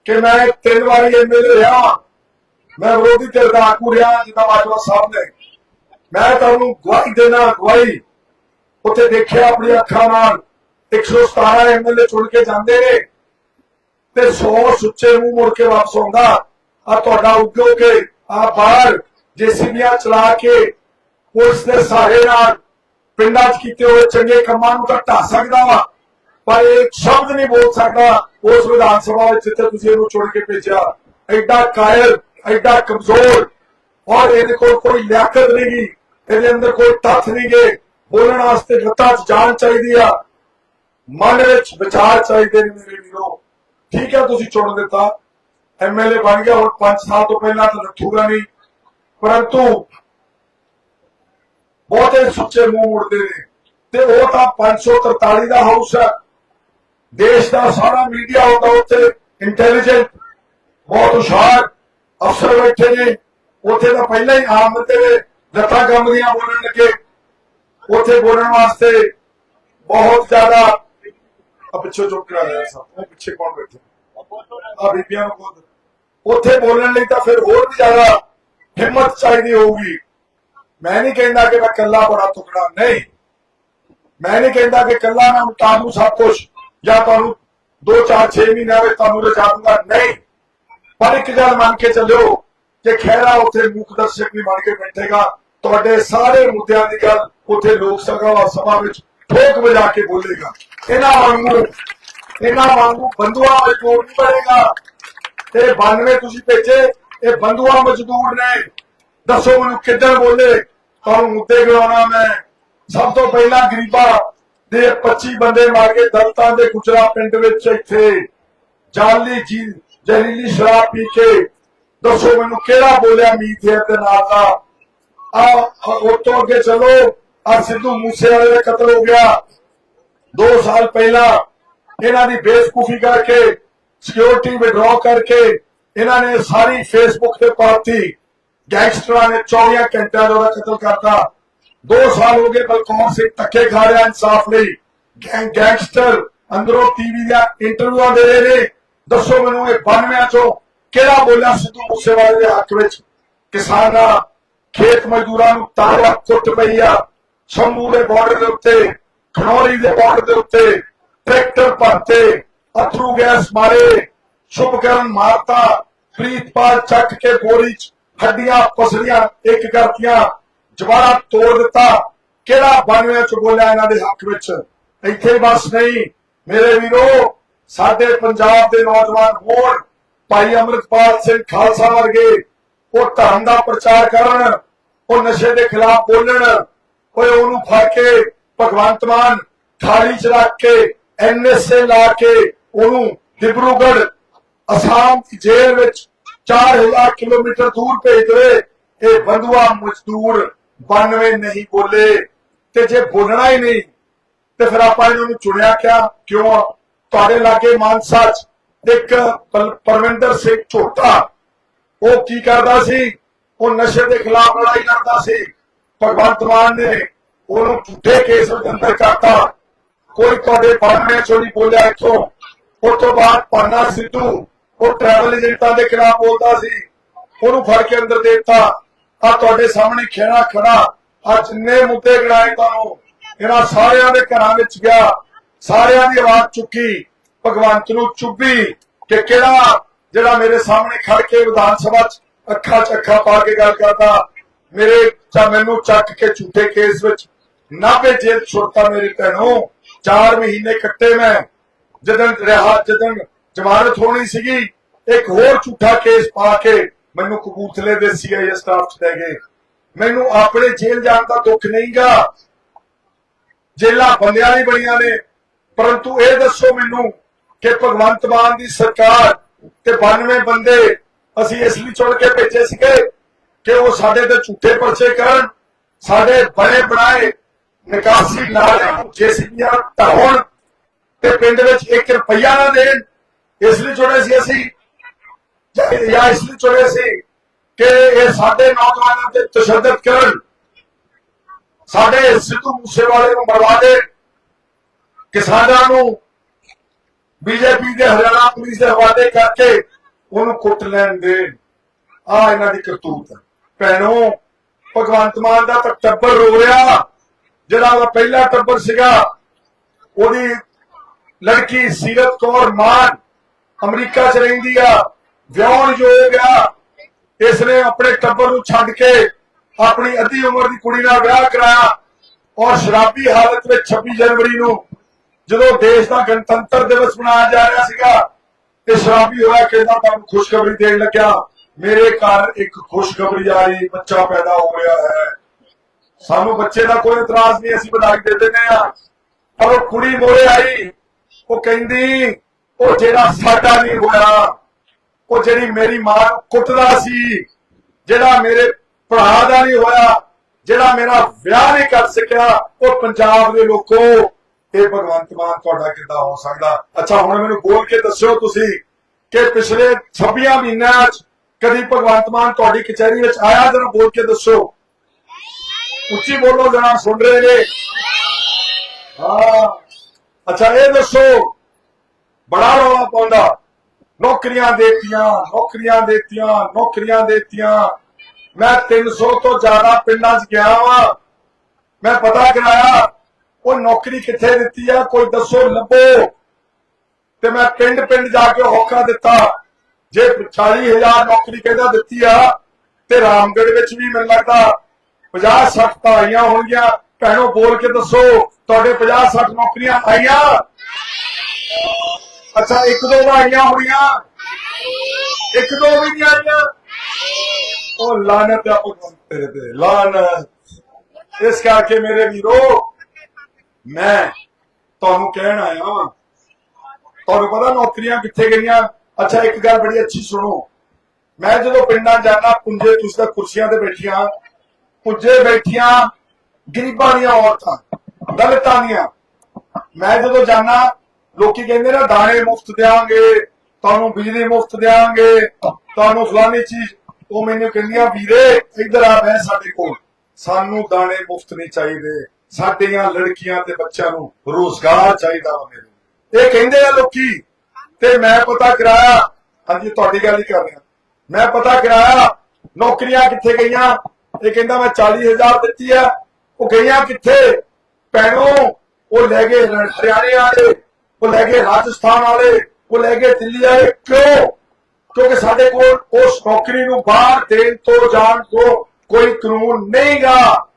ਕਿ ਮੈਂ ਤਿੰਨ ਵਾਰੀ ਐਮਐਲਏ ਰਿਹਾ। ਮੈਂ ਵਿਰੋਧੀ ਧਿਰ ਦਾ ਆਗੂ ਰਿਹਾ, ਜਿੱਦਾਂ ਬਾਜਵਾ ਸਾਹਿਬ ਨੇ। ਮੈਂ ਤੁਹਾਨੂੰ ਗਵਾਹੀ ਦੇਣਾ, ਗਵਾਹੀ। ਉੱਥੇ ਦੇਖਿਆ ਆਪਣੀ ਅੱਖਾਂ ਨਾਲ 117 ਐਮਐਲਏ ਚੁਣ ਕੇ ਜਾਂਦੇ ਨੇ। ਤੇ 100 ਸੁੱਚੇ ਮੂੰਹ ਮੁੜ ਕੇ ਵਾਪਸ ਆਉਂਦਾ। ਆ ਤੁਹਾਡਾ ਉੱਗੋ ਕੇ ਆ ਬਾਹਰ ਜੇਸੀਬੀਆਂ ਚਲਾ ਕੇ ਪੁਲਿਸ ਦੇ ਸਹਾਰੇ ਨਾਲ ਪਿੰਡਾਂ 'ਚ ਕੀਤੇ ਹੋਏ ਚੰਗੇ ਕੰਮਾਂ ਨੂੰ ਤਾਂ ਢਾ ਸਕਦਾ ਵਾ, ਪਰ ਇਹ ਸ਼ਬਦ ਨਹੀਂ ਬੋਲ ਸਕਦਾ ਉਸ ਵਿਧਾਨ ਸਭਾ ਵਿੱਚ ਜਿੱਥੇ ਤੁਸੀਂ ਇਹਨੂੰ ਚੁਣ ਕੇ ਭੇਜਿਆ। ਐਡਾ ਕਾਇਰ ਐਡਾ ਕਮਜ਼ੋਰ ਔਰ ਇਹਦੇ ਕੋਲ ਕੋਈ ਲਿਆਕਤ ਨਹੀਂ ਗੀ, ਇਹਦੇ ਅੰਦਰ ਕੋਈ ਤੱਥ ਨਹੀਂ ਗੇ। ਬੋਲਣ ਵਾਸਤੇ ਲੱਤਾਂ 'ਚ ਜਾਨ ਚਾਹੀਦੀ ਆ, ਮਨ ਵਿੱਚ ਵਿਚਾਰ ਚਾਹੀਦੇ ਨੇ ਮੇਰੇ ਵੀਰੋ। ਠੀਕ ਹੈ ਤੁਸੀਂ ਚੁਣ ਦਿੱਤਾ। ਐਮਐਲਏ ਬਣ ਗਿਆ, ਹੁਣ 5 ਸਾਲ ਤੋਂ ਪਹਿਲਾਂ ਤਾਂ ਨੱਥੂਗਾ ਨਹੀਂ। ਪਰੰਤੂ ਬਹੁਤੇ ਸੁੱਚੇ ਮੂੰਹ ਮੁੜਦੇ ਨੇ। ਤੇ ਉਹ ਤਾਂ 543 ਦਾ ਹਾਊਸ ਹੈ। ਦੇਸ਼ ਦਾ ਸਾਰਾ ਮੀਡੀਆ ਹੁੰਦਾ ਉੱਥੇ ਇੰਟੈਲੀਜੈਂਟ ਬਹੁਤ ਹੁਸ਼ਿਆਰ ਅਫਸਰ ਬੈਠੇ ਨੇ। ਉੱਥੇ ਤਾਂ ਪਹਿਲਾਂ ਹੀ ਆਮ ਬੰਦੇ ਲੱਤਾਂ ਕੰਬਦੀਆਂ ਬੋਲਣ ਲੱਗੇ। ਉੱਥੇ ਬੋਲਣ ਵਾਸਤੇ ਬਹੁਤ ਜ਼ਿਆਦਾ ਆ ਪਿੱਛੇ ਚੁੱਪ ਕਰਾ ਰਿਹਾ ਸਭ। ਉਹ ਪਿੱਛੇ ਕੌਣ ਬੈਠੇ? ਆ ਬੀਬੀਆਂ ਨੂੰ ਖੁਦ। ਉੱਥੇ ਬੋਲਣ ਲਈ ਤਾਂ ਫਿਰ ਹੋਰ ਵੀ ਜ਼ਿਆਦਾ ਹਿੰਮਤ ਚਾਹੀਦੀ ਹੋਊਗੀ। ਮੈਂ ਨਹੀਂ ਕਹਿੰਦਾ ਕਿ ਮੈਂ ਕੱਲਾ ਬੜਾ ਟੁਕੜਾ ਨਹੀਂ। ਮੈਂ ਨਹੀਂ ਕਹਿੰਦਾ ਕਿ ਕੱਲਾ ਮੈਂ ਉਤਾਰ ਸਭ ਕੁਝ ਜਾਂ ਤੁਹਾਨੂੰ 2 4 6 ਮਹੀਨਿਆਂ ਵਿੱਚ ਤੁਹਾਨੂੰ ਰਚਾ ਦੂੰਗਾ ਨਹੀਂ। ਪਰ ਇੱਕ ਗੱਲ ਮੰਨ ਕੇ ਚੱਲਿਓ ਕਿ ਖੈਰਾ ਉੱਥੇ ਮੁੱਖ ਦਰਸ਼ਕ ਨਹੀਂ ਬਣ ਕੇ ਬੈਠੇਗਾ, ਤੁਹਾਡੇ ਸਾਰੇ ਮੁੱਦਿਆਂ ਦੀ ਗੱਲ ਉੱਥੇ ਲੋਕ ਸਭਾ ਸਭਾ ਵਿੱਚ ਠੋਕ ਵਜਾ ਕੇ ਬੋਲੇਗਾ। ਇਹਨਾਂ ਵਾਂਗੂ ਇਹਨਾਂ ਵਾਂਗੂ ਬੰਦੂਆ ਮਜ਼ਦੂਰ ਨਹੀਂ ਬਣੇਗਾ। ਤੇ 92 ਤੁਸੀਂ ਭੇਜੇ, ਇਹ ਬੰਦੂਆ ਮਜ਼ਦੂਰ ਨੇ। ਦੱਸੋ ਮੈਨੂੰ ਕਿੱਦਾਂ ਬੋਲੇ? ਤੁਹਾਨੂੰ ਮੁੱਦੇ ਗਿਣਾਉਣਾ ਮੈਂ। ਸਭ ਤੋਂ ਪਹਿਲਾਂ ਗਰੀਬਾਂ ਦੇ 25 ਬੰਦੇ ਮਾਰ ਕੇ ਦਲਤਾਂ ਦੇ ਗੁਜਰਾ ਪਿੰਡ ਵਿੱਚ ਇੱਥੇ ਜਾਲੀ ਜੀ, ਜ਼ਹਿਰੀਲੀ ਸ਼ਰਾਬ ਪੀ ਕੇ ਦੱਸੋ ਮੈਨੂੰ ਕਿਹੜਾ ਬੋਲਿਆ ਮੀਥੇ ਤੇ ਨਾਲ ਦਾ। ਆ ਉਹ ਅੱਗੇ ਚਲੋ। ਆ ਸਿੱਧੂ ਮੂਸੇ ਵਾਲੇ ਦਾ ਕਤਲ ਹੋ ਗਿਆ। 2 ਸਾਲ ਪਹਿਲਾਂ ਇਹਨਾਂ ਦੀ ਬੇਸਕੂਫ਼ੀ ਕਰਕੇ ਸਿਕਿਉਰਿਟੀ ਵਿਡਰਾਅ ਕਰਕੇ ਇਹਨਾਂ ਨੇ ਸਾਰੀ ਫੇਸਬੁੱਕ ਤੇ ਪਾਤੀ। ਗੈਂਗਸਟਰਾਂ ਨੇ 24 ਘੰਟਿਆਂ ਦਾ ਕਤਲ ਕਰਤਾ। 2 ਸਾਲ ਹੋ ਗਏ ਬਲਕੌਰ ਸਿੰਘ ਧੱਕੇ ਖਾ ਰਿਹਾ ਇਨਸਾਫ ਲਈ? ਗੈਂਗਸਟਰ ਅੰਦਰੋਂ ਟੀਵੀ ਦੀਆਂ ਇੰਟਰਵਿਊਆਂ ਦੇ ਰਹੇ ਨੇ। ਦੱਸੋ ਮੈਨੂੰ ਇਹ 92 ਚੋਂ ਕਿਹੜਾ ਬੋਲਿਆ ਸਿੱਧੂ ਮੂਸੇਵਾਲੇ ਦੇ ਹੱਕ ਵਿੱਚ? ਕਿਸਾਨਾਂ, ਖੇਤ ਮਜ਼ਦੂਰਾਂ ਨੂੰ ਤਾਰਾ ਕੁੱਟ ਪਈ ਆ। ਸ਼ੰਭੂ ਦੇ ਬਾਰਡਰ ਦੇ ਉੱਤੇ, ਖਨੌਰੀ ਦੇ ਬਾਰਡਰ ਦੇ ਉੱਤੇ ਟਰੈਕਟਰ ਭਰਤੇ, ਅਥਰੂ ਗੈਸ ਮਾਰੇ, ਸ਼ੁਭਕਰਨ ਮਾਰਤਾ, ਪ੍ਰੀਤਪਾਲ ਚੱਕ ਕੇ ਬੋਰੀ ਚ ਹੱਡੀਆਂ ਪਸਲੀਆਂ ਇੱਕ ਕਰਤੀਆਂ ਜਵਾਰਾ ਤੋੜ ਦਿੱਤਾ। ਕਿਹੜਾ 92 ਚ ਬੋਲਿਆ ਇਹਨਾਂ ਦੇ ਹੱਕ ਵਿੱਚ? ਇੱਥੇ ਬਸ ਨਹੀਂ। ਮੇਰੇ ਵੀਰੋ, ਸਾਡੇ ਪੰਜਾਬ ਦੇ ਨੌਜਵਾਨ ਹੋਣ ਭਾਈ ਅਮਰਿਤਪਾਲ ਸਿੰਘ ਖਾਲਸਾ ਵਰਗੇ, ਉਹ ਧਰਮ ਦਾ ਪ੍ਰਚਾਰ ਕਰਨ, ਉਹ ਨਸ਼ੇ ਦੇ ਖਿਲਾਫ ਬੋਲਣ, ਓਏ ਉਹਨੂੰ ਫੜ ਕੇ ਭਗਵੰਤ ਮਾਨ ਥਾਲੀ ਚ ਰੱਖ ਕੇ ਐਨਐਸਏ ਲਾ ਕੇ ਉਹਨੂੰ ਡਿਬਰੂਗੜ ਅਸਾਮ ਦੀ ਜੇਲ੍ਹ ਵਿੱਚ 4000 ਕਿਲੋਮੀਟਰ ਦੂਰ ਭੇਜ ਦੇਵੇ ਇਹ ਬੰਧੂਆ ਮਜ਼ਦੂਰ 92 ਨਹੀਂ ਬੋਲੇ। ਤੇ ਜੇ ਬੋਲਣਾ ਹੀ ਨਹੀਂ, ਤੇ ਫਿਰ ਆਪਾਂ ਇਹਨਾਂ ਨੂੰ ਚੁਣਿਆ ਕਿਆ? ਕਿਉਂ? ਤੁਹਾਡੇ ਲਾਗੇ ਮਾਨਸਾ ਚ ਇੱਕ ਪਰਵਿੰਦਰ ਸਿੰਘ ਝੋਟਾ। ਉਹ ਕੀ ਕਰਦਾ ਸੀ? ਉਹ ਨਸ਼ੇ ਦੇ ਖਿਲਾਫ ਲੜਾਈ ਲੜਦਾ ਸੀ। ਭਗਵੰਤ ਮਾਨ ਨੇ ਉਹਨੂੰ ਝੂਠੇ ਕੇਸ ਵਿੱਚ ਅੰਦਰ ਕਰਤਾ। ਕੋਈ ਤੁਹਾਡੇ ਪੜਨੇ ਚੋਂ ਨਹੀਂ ਬੋਲਿਆ ਇਥੋਂ। ਉਸ ਤੋਂ ਬਾਅਦ ਪਾਨਾ ਸਿੱਧੂ ਉਹ ਟਰੈਵਲ ਏਜੰਟਾਂ ਦੇ ਖਿਲਾਫ ਬੋਲਦਾ ਸੀ। ਉਹਨੂੰ ਫੜ ਕੇ ਅੰਦਰ ਦੇ ਦਿੱਤਾ। ਆ ਤੁਹਾਡੇ ਸਾਹਮਣੇ ਖੇੜਾ ਖੜਾ। ਆ ਜਿੰਨੇ ਮੁੱਦੇ ਗਣਾਏ ਤੁਹਾਨੂੰ, ਇਹਨਾਂ ਸਾਰਿਆਂ ਦੇ ਘਰਾਂ ਵਿੱਚ ਗਿਆ। ਸਾਰਿਆਂ ਦੀ ਆਵਾਜ਼ ਚੁੱਕੀ। ਭਗਵੰਤ ਨੂੰ ਚੁੱਭੀ ਕਿ ਕਿਹੜਾ ਜਿਹੜਾ ਮੇਰੇ ਸਾਹਮਣੇ ਖੜ ਕੇ ਵਿਧਾਨ ਸਭਾ 'ਚ ਅੱਖਾਂ 'ਚ ਅੱਖਾਂ ਪਾ ਕੇ ਗੱਲ ਕਰਦਾ, ਮੇਰੇ ਚਾ ਮੈਨੂੰ ਚੱਕ ਕੇ ਝੂਠੇ ਕੇਸ ਵਿੱਚ ਨਾ ਭੇਜੇ ਛੁੱਟਤਾ ਮੇਰੀ ਭੈਣੋ। 4 ਮਹੀਨੇ ਕੱਟੇ ਮੈਂ। ਜਦੋਂ ਰਿਹਾ, ਜਦੋਂ ਜ਼ਮਾਨਤ ਹੋਣੀ ਸੀਗੀ। ਇੱਕ ਹੋਰ ਝੂਠਾ ਕੇਸ ਪਾ ਕੇ ਮੈਨੂੰ ਕਪੂਰਥਲੇ ਦੇ ਸੀਆਈਏ ਸਟਾਫ ਚ ਲੈ ਗਏ। ਮੈਨੂੰ ਆਪਣੇ ਜੇਲ੍ਹ ਜਾਣ ਦਾ ਦੁੱਖ ਨਹੀਂਗਾ। ਜੇਲਾਂ ਬੰਦਿਆਂ ਨਹੀਂ ਬਣੀਆਂ ਨੇ। ਪਰੰਤੂ ਇਹ ਦੱਸੋ ਮੈਨੂੰ ਕਿ ਭਗਵੰਤ ਮਾਨ ਦੀ ਸਰਕਾਰ ਤੇ 92 ਬੰਦੇ ਅਸੀਂ ਇਸ ਲਈ ਚੁਣ ਕੇ ਭੇਜੇ ਸੀਗੇ ਕਿ ਉਹ ਸਾਡੇ ਤੇ ਝੂਠੇ ਪਰਚੇ ਕਰਨ, ਸਾਡੇ ਬਣੇ ਬਣਾਏ ਨਿਕਾਸੀ ਨਾਲੇ ਜੇਸੀਬੀਆਂ ਢਾਉਣ ਤੇ ਪਿੰਡ ਵਿੱਚ 1 ਰੁਪਈਆ ਨਾ ਦੇਣ ਇਸ ਲਈ ਚੁਣੇ ਸੀ ਅਸੀਂ। ਜਾਂ ਇਸ ਲਈ ਚੁਣੇ ਸੀ ਕਿ ਇਹ ਸਾਡੇ ਨੌਜਵਾਨਾਂ ਤੇ ਤਸ਼ੱਦਦ ਕਰਨ। ਸਾਡੇ ਸਿੱਧੂ ਮੂਸੇਵਾਲੇ ਨੂੰ ਮਰਵਾ ਦੇ। ਕਿਸਾਨਾਂ ਨੂੰ ਬੀਜੇਪੀ ਦੇ ਹਰਿਆਣਾ ਪੁਲਿਸ ਦੇ ਹਵਾਲੇ ਕਰਕੇ ਉਹਨੂੰ ਕੁੱਟ ਲੈਣ ਦੇਣ। ਆ ਇਹਨਾਂ ਦੀ ਕਰਤੂਤ ਹੈ। ਭੈਣੋ, ਭਗਵੰਤ ਮਾਨ ਦਾ ਤਾਂ ਟੱਬਰ ਰੋ ਰਿਹਾ। ਜਿਹੜਾ ਉਹ ਪਹਿਲਾ ਟੱਬਰ ਸੀਗਾ, ਉਹਦੀ ਲੜਕੀ ਸੀਰਤ ਕੌਰ ਮਾਨ ਅਮਰੀਕਾ ਚ ਰਹਿੰਦੀ ਆ, ਵਿਆਹਣ ਯੋਗ ਆ। ਇਸ ਨੇ ਆਪਣੇ ਟੱਬਰ ਨੂੰ ਛੱਡ ਕੇ ਆਪਣੀ ਅੱਧੀ ਉਮਰ ਦੀ ਕੁੜੀ ਨਾਲ ਵਿਆਹ ਕਰਾਇਆ ਔਰ ਸ਼ਰਾਬੀ ਹਾਲਤ ਵਿੱਚ 26 ਜਨਵਰੀ ਨੂੰ ਜਦੋਂ ਦੇਸ਼ ਦਾ ਗਣਤੰਤਰ ਦਿਵਸ ਮਨਾਇਆ ਜਾ ਰਿਹਾ ਸੀਗਾ ਤੇ ਸ਼ਰਾਬੀ ਹੋਇਆ ਕਹਿੰਦਾ, ਤੁਹਾਨੂੰ ਖੁਸ਼ਖਬਰੀ ਦੇਣ ਲੱਗਿਆ। ਮੇਰੇ ਘਰ ਇੱਕ ਖੁਸ਼ਖਬਰੀ ਆਈ ਬੱਚਾ ਪੈਦਾ ਹੋ ਰਿਹਾ ਹੈ। ਸਾਨੂੰ ਬੱਚੇ ਦਾ ਕੋਈ ਇਤਰਾਜ਼ ਨਹੀਂ, ਅਸੀਂ ਵਧਾਈ ਦੇ ਦਿੰਦੇ ਆ ਪਰ ਉਹ ਕੁੜੀ ਮੋਰੇ ਆਈ, ਉਹ ਕਹਿੰਦੀ ਉਹ ਜਿਹੜਾ ਸਾਡਾ ਨਹੀਂ ਹੋਇਆ, ਉਹ ਜਿਹੜੀ ਮੇਰੀ ਮਾਂ ਕੁੱਟਦਾ ਸੀ, ਜਿਹੜਾ ਮੇਰੇ ਭਰਾ ਦਾ ਨਹੀਂ ਹੋਇਆ, ਜਿਹੜਾ ਮੇਰਾ ਵਿਆਹ ਨਹੀਂ ਕਰ ਸਕਿਆ, ਉਹ ਪੰਜਾਬ ਦੇ ਲੋਕੋ, ਇਹ ਭਗਵੰਤ ਮਾਨ ਤੁਹਾਡਾ ਕਿੱਦਾਂ ਹੋ ਸਕਦਾ? ਅੱਛਾ, ਹੁਣ ਮੈਨੂੰ ਬੋਲ ਕੇ ਦੱਸਿਓ ਤੁਸੀਂ ਕਿ ਪਿਛਲੇ 26 ਮਹੀਨਿਆਂ 'ਚ ਕਦੀ ਭਗਵੰਤ ਮਾਨ ਤੁਹਾਡੀ ਕਚਹਿਰੀ ਵਿੱਚ ਆਇਆ? ਜਰਾ ਬੋਲ ਕੇ ਦੱਸੋ। ਉੱਚੀ ਬੋਲੋ, ਜਰਾ ਸੁਣ ਰਹੇ ਨੇ। ਹਾਂ। ਅੱਛਾ, ਇਹ ਦੱਸੋ ਬੜਾ ਰੌਲਾ ਪਾਉਂਦਾ। ਨੌਕਰੀਆਂ ਦੇਤੀਆਂ ਨੌਕਰੀਆਂ ਦੇਤੀਆਂ ਨੌਕਰੀਆਂ ਦੇਤੀਆਂ। ਮੈਂ 300 ਤੋਂ ਜ਼ਿਆਦਾ ਪਿੰਡਾਂ 'ਚ ਗਿਆ ਵਾਂ। ਮੈਂ ਪਤਾ ਕਰਾਇਆ, ਉਹ ਨੌਕਰੀ ਕਿੱਥੇ ਦਿੱਤੀ ਆ, ਕੋਈ ਦੱਸੋ, ਲੱਭੋ। ਤੇ ਮੈਂ ਪਿੰਡ ਪਿੰਡ ਜਾ ਕੇ ਹੋਕਾ ਦਿੱਤਾ। ਜੇ 40000 ਨੌਕਰੀ ਕਹਿੰਦਾ ਦਿੱਤੀ ਆ, ਤੇ ਰਾਮਗੜ ਵਿੱਚ ਵੀ ਮੈਨੂੰ ਲੱਗਦਾ 50 60 ਤਾਂ ਆਈਆਂ ਹੋਣਗੀਆਂ। ਭੈਣੋ, ਬੋਲ ਕੇ ਦੱਸੋ, ਤੁਹਾਡੇ 50 60 ਨੌਕਰੀਆਂ ਆਈਆਂ? ਅੱਛਾ ਇੱਕ ਦੋ ਆਈਆਂ ਹੋਣੀਆਂ ਇੱਕ ਦੋ ਵੀ ਨਹੀਂ ਆਈਆਂ। ਉਹ ਲਾਨਤ ਆ ਭਗਵਾਨ ਤੇਰੇ ਤੇ ਲਾਨਤ। ਇਸ ਕਰਕੇ ਮੇਰੇ ਵੀਰੋ ਮੈਂ ਤੁਹਾਨੂੰ ਕਹਿਣ ਆਇਆ ਵਾਂ। ਤੁਹਾਨੂੰ ਪਤਾ ਨੌਕਰੀਆਂ ਕਿੱਥੇ ਗਈਆਂ? ਅੱਛਾ ਇੱਕ ਗੱਲ ਬੜੀ ਅੱਛੀ ਸੁਣੋ। ਮੈਂ ਜਦੋਂ ਪਿੰਡਾਂ ਜਾਣਾ ਪੁੰਜੇ ਤੁਸੀਂ ਤਾਂ ਕੁਰਸੀਆਂ ਤੇ ਬੈਠੀਆਂ। ਪੁੰਜੇ ਬੈਠੀਆਂ ਗਰੀਬਾਂ ਦੀਆਂ ਔਰਤਾਂ ਦਲਿਤਾਂ ਦੀਆਂ। ਮੈਂ ਜਦੋਂ ਜਾਣਾ ਲੋਕੀ ਕਹਿੰਦੇ ਨਾ ਦਾਣੇ ਮੁਫਤ ਦੇਾਂਗੇ ਤੁਹਾਨੂੰ ਬਿਜਲੀ ਮੁਫਤ ਦੇਾਂਗੇ ਤੁਹਾਨੂੰ ਫਲਾਨੀ ਚੀਜ਼, ਉਹ ਮੈਨੂੰ ਕਹਿੰਦੀਆਂ ਵੀਰੇ, ਇੱਧਰ ਆ ਬਹਿ ਸਾਡੇ ਕੋਲ। ਸਾਨੂੰ ਦਾਣੇ ਮੁਫਤ ਨਹੀਂ ਚਾਹੀਦੇ। ਸਾਡੀਆਂ ਲੜਕੀਆਂ ਤੇ ਬੱਚਿਆਂ ਨੂੰ ਰੋਜ਼ਗਾਰ ਚਾਹੀਦਾ ਵਾ ਮੈਨੂੰ ਇਹ ਕਹਿੰਦੇ ਆ ਲੋਕੀ। ਤੇ ਮੈਂ ਪਤਾ ਕਰਾਇਆ, ਹਾਂਜੀ, ਤੁਹਾਡੀ ਗੱਲ ਹੀ ਕਰ ਰਿਹਾ ਮੈਂ ਪਤਾ ਕਰਾਇਆ, ਨੌਕਰੀਆਂ ਕਿੱਥੇ ਗਈਆਂ? ਇਹ ਕਹਿੰਦਾ ਮੈਂ 40000 ਦਿੱਤੀ ਆ। ਉਹ ਗਈਆਂ ਕਿੱਥੇ? ਪੈਣੋ ਉਹ ਲੈ ਗਏ ਹਰਿਆਣੇ ਵਾਲੇ। ਉਹ ਲੈ ਗਏ ਰਾਜਸਥਾਨ ਵਾਲੇ, ਉਹ ਲੈ ਗਏ ਦਿੱਲੀ ਵਾਲੇ ਕਿਉਂ? ਕਿਉਂਕਿ ਸਾਡੇ ਕੋਲ ਉਸ ਨੌਕਰੀ ਨੂੰ ਬਾਹਰ ਦੇਣ ਤੋਂ ਜਾਣ ਤੋਂ ਕੋਈ ਕਾਨੂੰਨ ਨਹੀਂਗਾ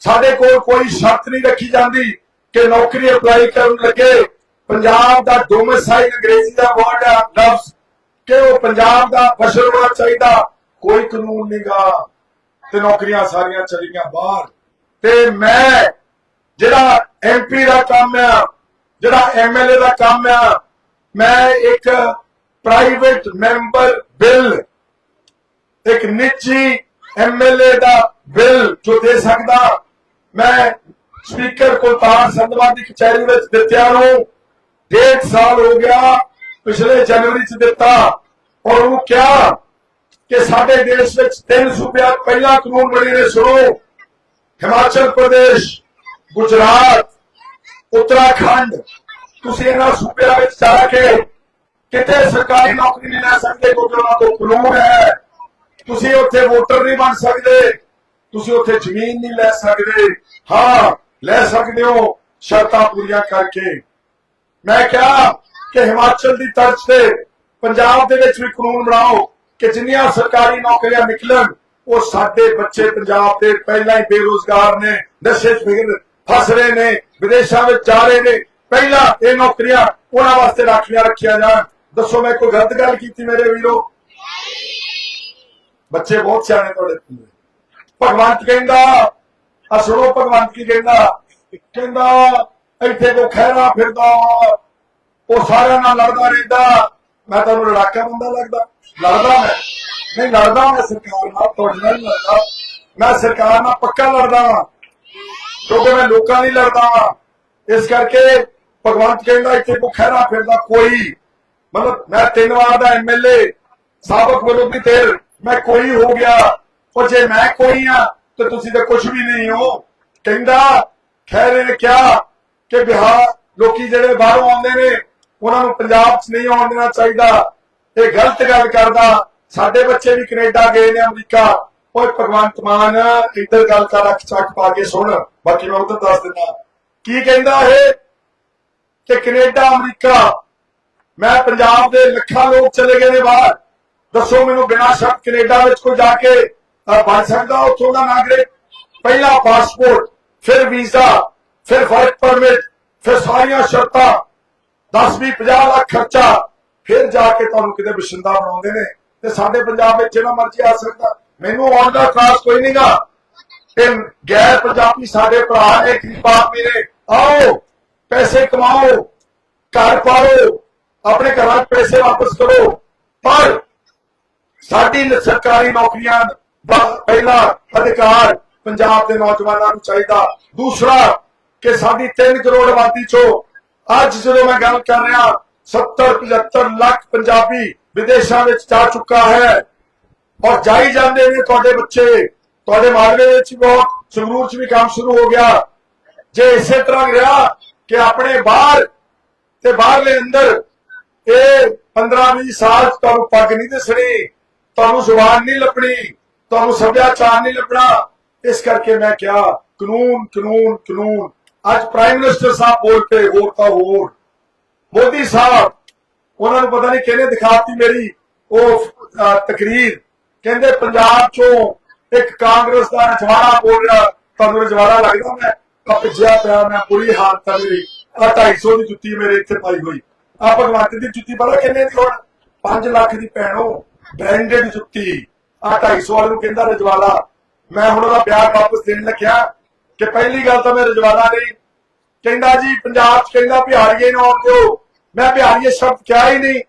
ਸਾਡੇ ਕੋਲ ਕੋਈ ਸ਼ਰਤ ਨਹੀਂ ਰੱਖੀ ਜਾਂਦੀ ਕਿ ਨੌਕਰੀ ਅਪਲਾਈ ਕਰਨ ਲੱਗੇ। ਪੰਜਾਬ ਦਾ ਡੋਮਿਸਾਈਲ ਅੰਗਰੇਜ਼ੀ ਦਾ ਵਰਡ ਹੈ, ਲਫ਼ਜ਼। ਕਿ ਉਹ ਪੰਜਾਬ ਦਾ ਬਸ਼ਰ ਹੋਣਾ ਚਾਹੀਦਾ, ਕੋਈ ਕਾਨੂੰਨ ਨਹੀਂਗਾ ਤੇ ਨੌਕਰੀਆਂ ਸਾਰੀਆਂ ਚਲੀਆਂ ਬਾਹਰ। ਤੇ ਮੈਂ ਜਿਹੜਾ ਐਮਪੀ ਦਾ ਕੰਮ ਆ, ਜਿਹੜਾ ਐਮਐਲਏ ਦਾ ਕੰਮ ਆ, ਮੈਂ ਇੱਕ ਪ੍ਰਾਈਵੇਟ ਮੈਂਬਰ ਬਿੱਲ ਇੱਕ ਨਿੱਜੀ ਐਮਐਲਏ ਦਾ ਬਿੱਲ ਜੋ ਦੇ ਸਕਦਾ, ਮੈਂ ਸਪੀਕਰ ਕੁਲਤਾਰ ਸੰਧਵਾ ਦੀ ਕਚਹਿਰੀ ਵਿੱਚ ਦਿੱਤਿਆਂ ਨੂੰ ਡੇਢ ਸਾਲ ਹੋ ਗਿਆ, ਪਿਛਲੇ ਜਨਵਰੀ ਚ ਦਿੱਤਾ। ਔਰ ਉਹ ਕਿਹਾ ਕਿ ਸਾਡੇ ਦੇਸ਼ ਵਿੱਚ ਤਿੰਨ ਸੂਬਿਆਂ ਪਹਿਲਾ ਕਾਨੂੰਨ ਬਣੇ ਨੇ, ਸੁਣੋ। ਹਿਮਾਚਲ ਪ੍ਰਦੇਸ਼ ਗੁਜਰਾਤ, ਉੱਤਰਾਖੰਡ, ਤੁਸੀਂ ਇਹਨਾਂ ਸੂਬਿਆਂ ਵਿੱਚ ਜਾ ਕੇ ਕਿਤੇ ਸਰਕਾਰੀ ਨੌਕਰੀ ਨਹੀਂ ਲੈ ਸਕਦੇ ਕਿਉਂਕਿ ਉਹਨਾਂ ਕੋਲ ਕਾਨੂੰਨ ਹੈ। ਤੁਸੀਂ ਉੱਥੇ ਵੋਟਰ ਨਹੀਂ ਬਣ ਸਕਦੇ, ਤੁਸੀਂ ਉੱਥੇ ਜ਼ਮੀਨ ਨਹੀਂ ਲੈ ਸਕਦੇ। ਹਾਂ, ਲੈ ਸਕਦੇ ਹੋ, ਸ਼ਰਤਾਂ ਪੂਰੀਆਂ ਕਰਕੇ। ਮੈਂ ਕਿਹਾ ਕਿ ਹਿਮਾਚਲ ਦੀ ਤਰਜ਼ ਤੇ ਪੰਜਾਬ ਦੇ ਵਿੱਚ ਵੀ ਕਾਨੂੰਨ ਬਣਾਓ ਕਿ ਜਿੰਨੀਆਂ ਸਰਕਾਰੀ ਨੌਕਰੀਆਂ ਨਿਕਲਣ, ਉਹ ਸਾਡੇ ਬੱਚੇ ਪੰਜਾਬ ਦੇ ਪਹਿਲਾਂ ਹੀ ਬੇਰੋਜ਼ਗਾਰ ਨੇ, ਨਸ਼ੇ 'ਚ ਫਿਰ ਫਸ ਰਹੇ ਨੇ, ਵਿਦੇਸ਼ਾਂ ਵਿੱਚ ਜਾ ਰਹੇ ਨੇ। ਪਹਿਲਾਂ ਇਹ ਨੌਕਰੀਆਂ ਉਹਨਾਂ ਵਾਸਤੇ ਰੱਖੀਆਂ ਰੱਖੀਆਂ ਜਾਣ। ਦੱਸੋ, ਮੈਂ ਕੋਈ ਗਲਤ ਗੱਲ ਕੀਤੀ ਮੇਰੇ ਵੀਰੋ? ਬੱਚੇ ਬਹੁਤ ਸਿਆਣੇ ਤੁਹਾਡੇ ਕੋਲ ਭਗਵੰਤ ਕਹਿੰਦਾ ਆ ਭਗਵੰਤ ਕੀ ਕਹਿੰਦਾ। ਕਹਿੰਦਾ, ਇੱਥੇ ਕੋ ਖੈਰਾ ਫਿਰਦਾ, ਉਹ ਸਾਰਿਆਂ ਨਾਲ ਲੜਦਾ ਰਹਿੰਦਾ। ਮੈਂ ਤੁਹਾਨੂੰ ਲੜਾਕਾ ਬੰਦਾ ਲੱਗਦਾ। ਲੜਦਾ ਮੈਂ। ਨਹੀਂ, ਲੜਦਾ ਮੈਂ ਸਰਕਾਰ ਨਾਲ, ਤੁਹਾਡੇ ਨਾਲ ਲੜਦਾ। ਮੈਂ ਸਰਕਾਰ ਨਾਲ ਪੱਕਾ ਲੜਦਾ ਵਾਂ। ਕਿਉਂਕਿ ਮੈਂ ਲੋਕਾਂ ਲਈ ਲੜਦਾ ਇਸ ਕਰਕੇ ਭਗਵੰਤ ਕਹਿੰਦਾ ਇੱਥੇ ਕੋ ਫਿਰਦਾ ਕੋਈ। ਮਤਲਬ ਮੈਂ ਤਿੰਨ ਵਾਰ ਦਾ ਐਮਐਲਏ ਸਾਬਕ ਵਿਰੋਧੀ ਧਿਰ ਮੈਂ ਕੋਈ ਹੋ ਗਿਆ। ਉਹ ਜੇ ਮੈਂ ਕੋਈ ਆ, ਤੇ ਤੁਸੀਂ ਤਾਂ ਕੁਝ ਵੀ ਨਹੀਂ ਹੋ। ਕਹਿੰਦਾ, ਖੈਰੇ ਨੇ ਕਿਹਾ ਕਿ ਬਿਹਾਰ, ਲੋਕੀ ਜਿਹੜੇ ਬਾਹਰੋਂ ਆਉਂਦੇ ਨੇ, ਉਹਨਾਂ ਨੂੰ ਪੰਜਾਬ 'ਚ ਨਹੀਂ ਆਉਣ ਦੇਣਾ ਚਾਹੀਦਾ। ਇਹ ਗਲਤ ਗੱਲ ਕਰਦਾ। ਸਾਡੇ ਬੱਚੇ ਵੀ ਕੈਨੇਡਾ ਗਏ ਨੇ, ਅਮਰੀਕਾ। ਓਏ ਭਗਵੰਤ ਮਾਨ, ਇੱਧਰ ਗੱਲ ਕਰ, ਅੱਖ ਚੱਕ ਪਾ ਕੇ ਸੁਣ। ਬਾਕੀ ਮੈਂ ਉਧਰ ਦੱਸ ਦਿੰਦਾ। ਕੀ ਕਹਿੰਦਾ ਇਹ? ਕਿ ਕੈਨੇਡਾ, ਅਮਰੀਕਾ, ਮੈਂ ਪੰਜਾਬ ਦੇ ਲੱਖਾਂ ਲੋਕ ਚਲੇ ਗਏ ਨੇ ਬਾਹਰ। ਦੱਸੋ ਮੈਨੂੰ ਬਿਨਾਂ ਸ਼ਰਤ ਕੈਨੇਡਾ ਵਿੱਚ ਕੋਈ ਜਾ ਕੇ ਬਣ ਸਕਦਾ ਉੱਥੋਂ ਦਾ ਨਾਗਰਿਕ? ਪਹਿਲਾ ਪਾਸਪੋਰਟ, ਫਿਰ ਵੀਜ਼ਾ, ਫਿਰ ਵਰਕ ਪਰਮਿਟ ਫਿਰ ਸਾਰੀਆਂ ਸ਼ਰਤਾਂ। 10 20 50 ਲੱਖ ਖਰਚਾ। ਫਿਰ ਜਾ ਕੇ ਤੁਹਾਨੂੰ ਕਿਤੇ ਬਸ਼ਿੰਦਾ ਬਣਾਉਂਦੇ ਨੇ। ਤੇ ਸਾਡੇ ਪੰਜਾਬ ਵਿੱਚ ਜਿਹੜਾ ਮਰਜ਼ੀ ਆ ਸਕਦਾ। ਮੈਨੂੰ ਆਉਣ ਦਾ ਖਾਸ ਕੋਈ ਨਹੀਂਗਾ ਤੇ ਗੈਰ ਪੰਜਾਬੀ ਸਾਡੇ ਭਰਾ ਨੇ, ਗਰੀਬ ਆਦਮੀ ਆਓ, ਪੈਸੇ ਕਮਾਓ, ਘਰ ਪਾਓ ਆਪਣੇ ਘਰਾਂ ਪੈਸੇ ਵਾਪਸ ਕਰੋ। ਪਰ ਸਾਡੀ ਸਰਕਾਰੀ ਨੌਕਰੀਆਂ ਦਾ ਪਹਿਲਾ ਅਧਿਕਾਰ ਪੰਜਾਬ ਦੇ ਨੌਜਵਾਨਾਂ ਨੂੰ ਚਾਹੀਦਾ। ਦੂਸਰਾ ਕਿ ਸਾਡੀ 3 ਕਰੋੜ ਆਬਾਦੀ ਚੋਂ ਅੱਜ ਜਦੋਂ ਮੈਂ ਗੱਲ ਕਰ ਰਿਹਾ 70 75 ਲੱਖ ਪੰਜਾਬੀ ਵਿਦੇਸ਼ਾਂ ਵਿੱਚ ਜਾ ਚੁੱਕਾ ਹੈ ਔਰ ਜਾਈ ਜਾਂਦੇ ਨੇ ਤੁਹਾਡੇ ਬੱਚੇ। ਤੁਹਾਡੇ ਮਾਲਵੇ ਵਿੱਚ ਬਹੁਤ, ਸੰਗਰੂਰ 'ਚ ਵੀ ਕੰਮ ਸ਼ੁਰੂ ਹੋ ਗਿਆ। ਜੇ ਇਸੇ ਤਰ੍ਹਾਂ ਰਿਹਾ ਕਿ ਆਪਣੇ ਬਾਹਰ ਤੇ ਬਾਹਰਲੇ ਅੰਦਰ ਇਹ 15 20 ਸਾਲ ਤੁਹਾਨੂੰ ਪੱਗ ਨਹੀਂ ਦਿਸਣੀ, ਤੁਹਾਨੂੰ ਜ਼ੁਬਾਨ ਨਹੀਂ ਲੱਭਣੀ, ਤੁਹਾਨੂੰ ਸੱਭਿਆਚਾਰ ਨਹੀਂ ਲੱਭਣਾ, ਇਸ ਕਰਕੇ ਮੈਂ ਕਿਹਾ, ਕਾਨੂੰਨ ਕਾਨੂੰਨ ਕਾਨੂੰਨ। ਅੱਜ ਪ੍ਰਾਈਮ ਮਿਨਿਸਟਰ ਸਾਹਿਬ ਬੋਲ ਪਏ, ਹੋਰ ਤਾਂ ਹੋਰ। ਮੋਦੀ ਸਾਹਿਬ, ਉਹਨਾਂ ਨੂੰ ਪਤਾ ਨਹੀਂ ਕਿਹਨੇ ਦਿਖਾਤੀ ਮੇਰੀ ਉਹ ਤਕਰੀਰ। ਕਹਿੰਦੇ ਪੰਜਾਬ ਚੋਂ ਇੱਕ ਕਾਂਗਰਸ ਦਾ ਰਜਵਾੜਾ ਬੋਲ ਰਿਹਾ, ਤੁਹਾਨੂੰ ਰਜਵਾੜਾ ਲੱਗਦਾ ਮੈਂ? ਕਪਜਿਆ ਪਿਆ ਮੈਂ ਬੁਰੀ ਹਾਲਤ ਹੈ ਮੇਰੀ। ਆ 250 ਦੀ ਜੁੱਤੀ ਮੇਰੇ ਇੱਥੇ ਪਾਈ ਹੋਈ। ਆ ਭਗਵੰਤ ਦੀ ਜੁੱਤੀ ਪਤਾ ਕਿੰਨੇ ਦੀ ਹੁਣ? 5 ਲੱਖ ਦੀ ਭੈਣੋ ਬ੍ਰਾਂਡਡ ਜੁੱਤੀ। ਆ 250 ਵਾਲੇ ਨੂੰ ਕਹਿੰਦਾ ਰਜਵਾੜਾ। ਮੈਂ ਹੁਣ ਉਹਦਾ ਪਿਆਰ ਵਾਪਸ ਦੇਣ ਲੱਗਿਆ ਕਿ ਪਹਿਲੀ ਗੱਲ ਤਾਂ ਮੈਂ ਰਜਵਾੜਾ ਨਹੀਂ। ਕਹਿੰਦਾ ਜੀ, ਪੰਜਾਬ ਚ ਕਹਿੰਦਾ ਬਿਹਾਰੀਏ ਨਾ ਆਉਣ ਦਿਓ। ਮੈਂ ਬਿਹਾਰੀਏ ਸ਼ਬਦ ਕਿਹਾ ਹੀ ਨਹੀਂ।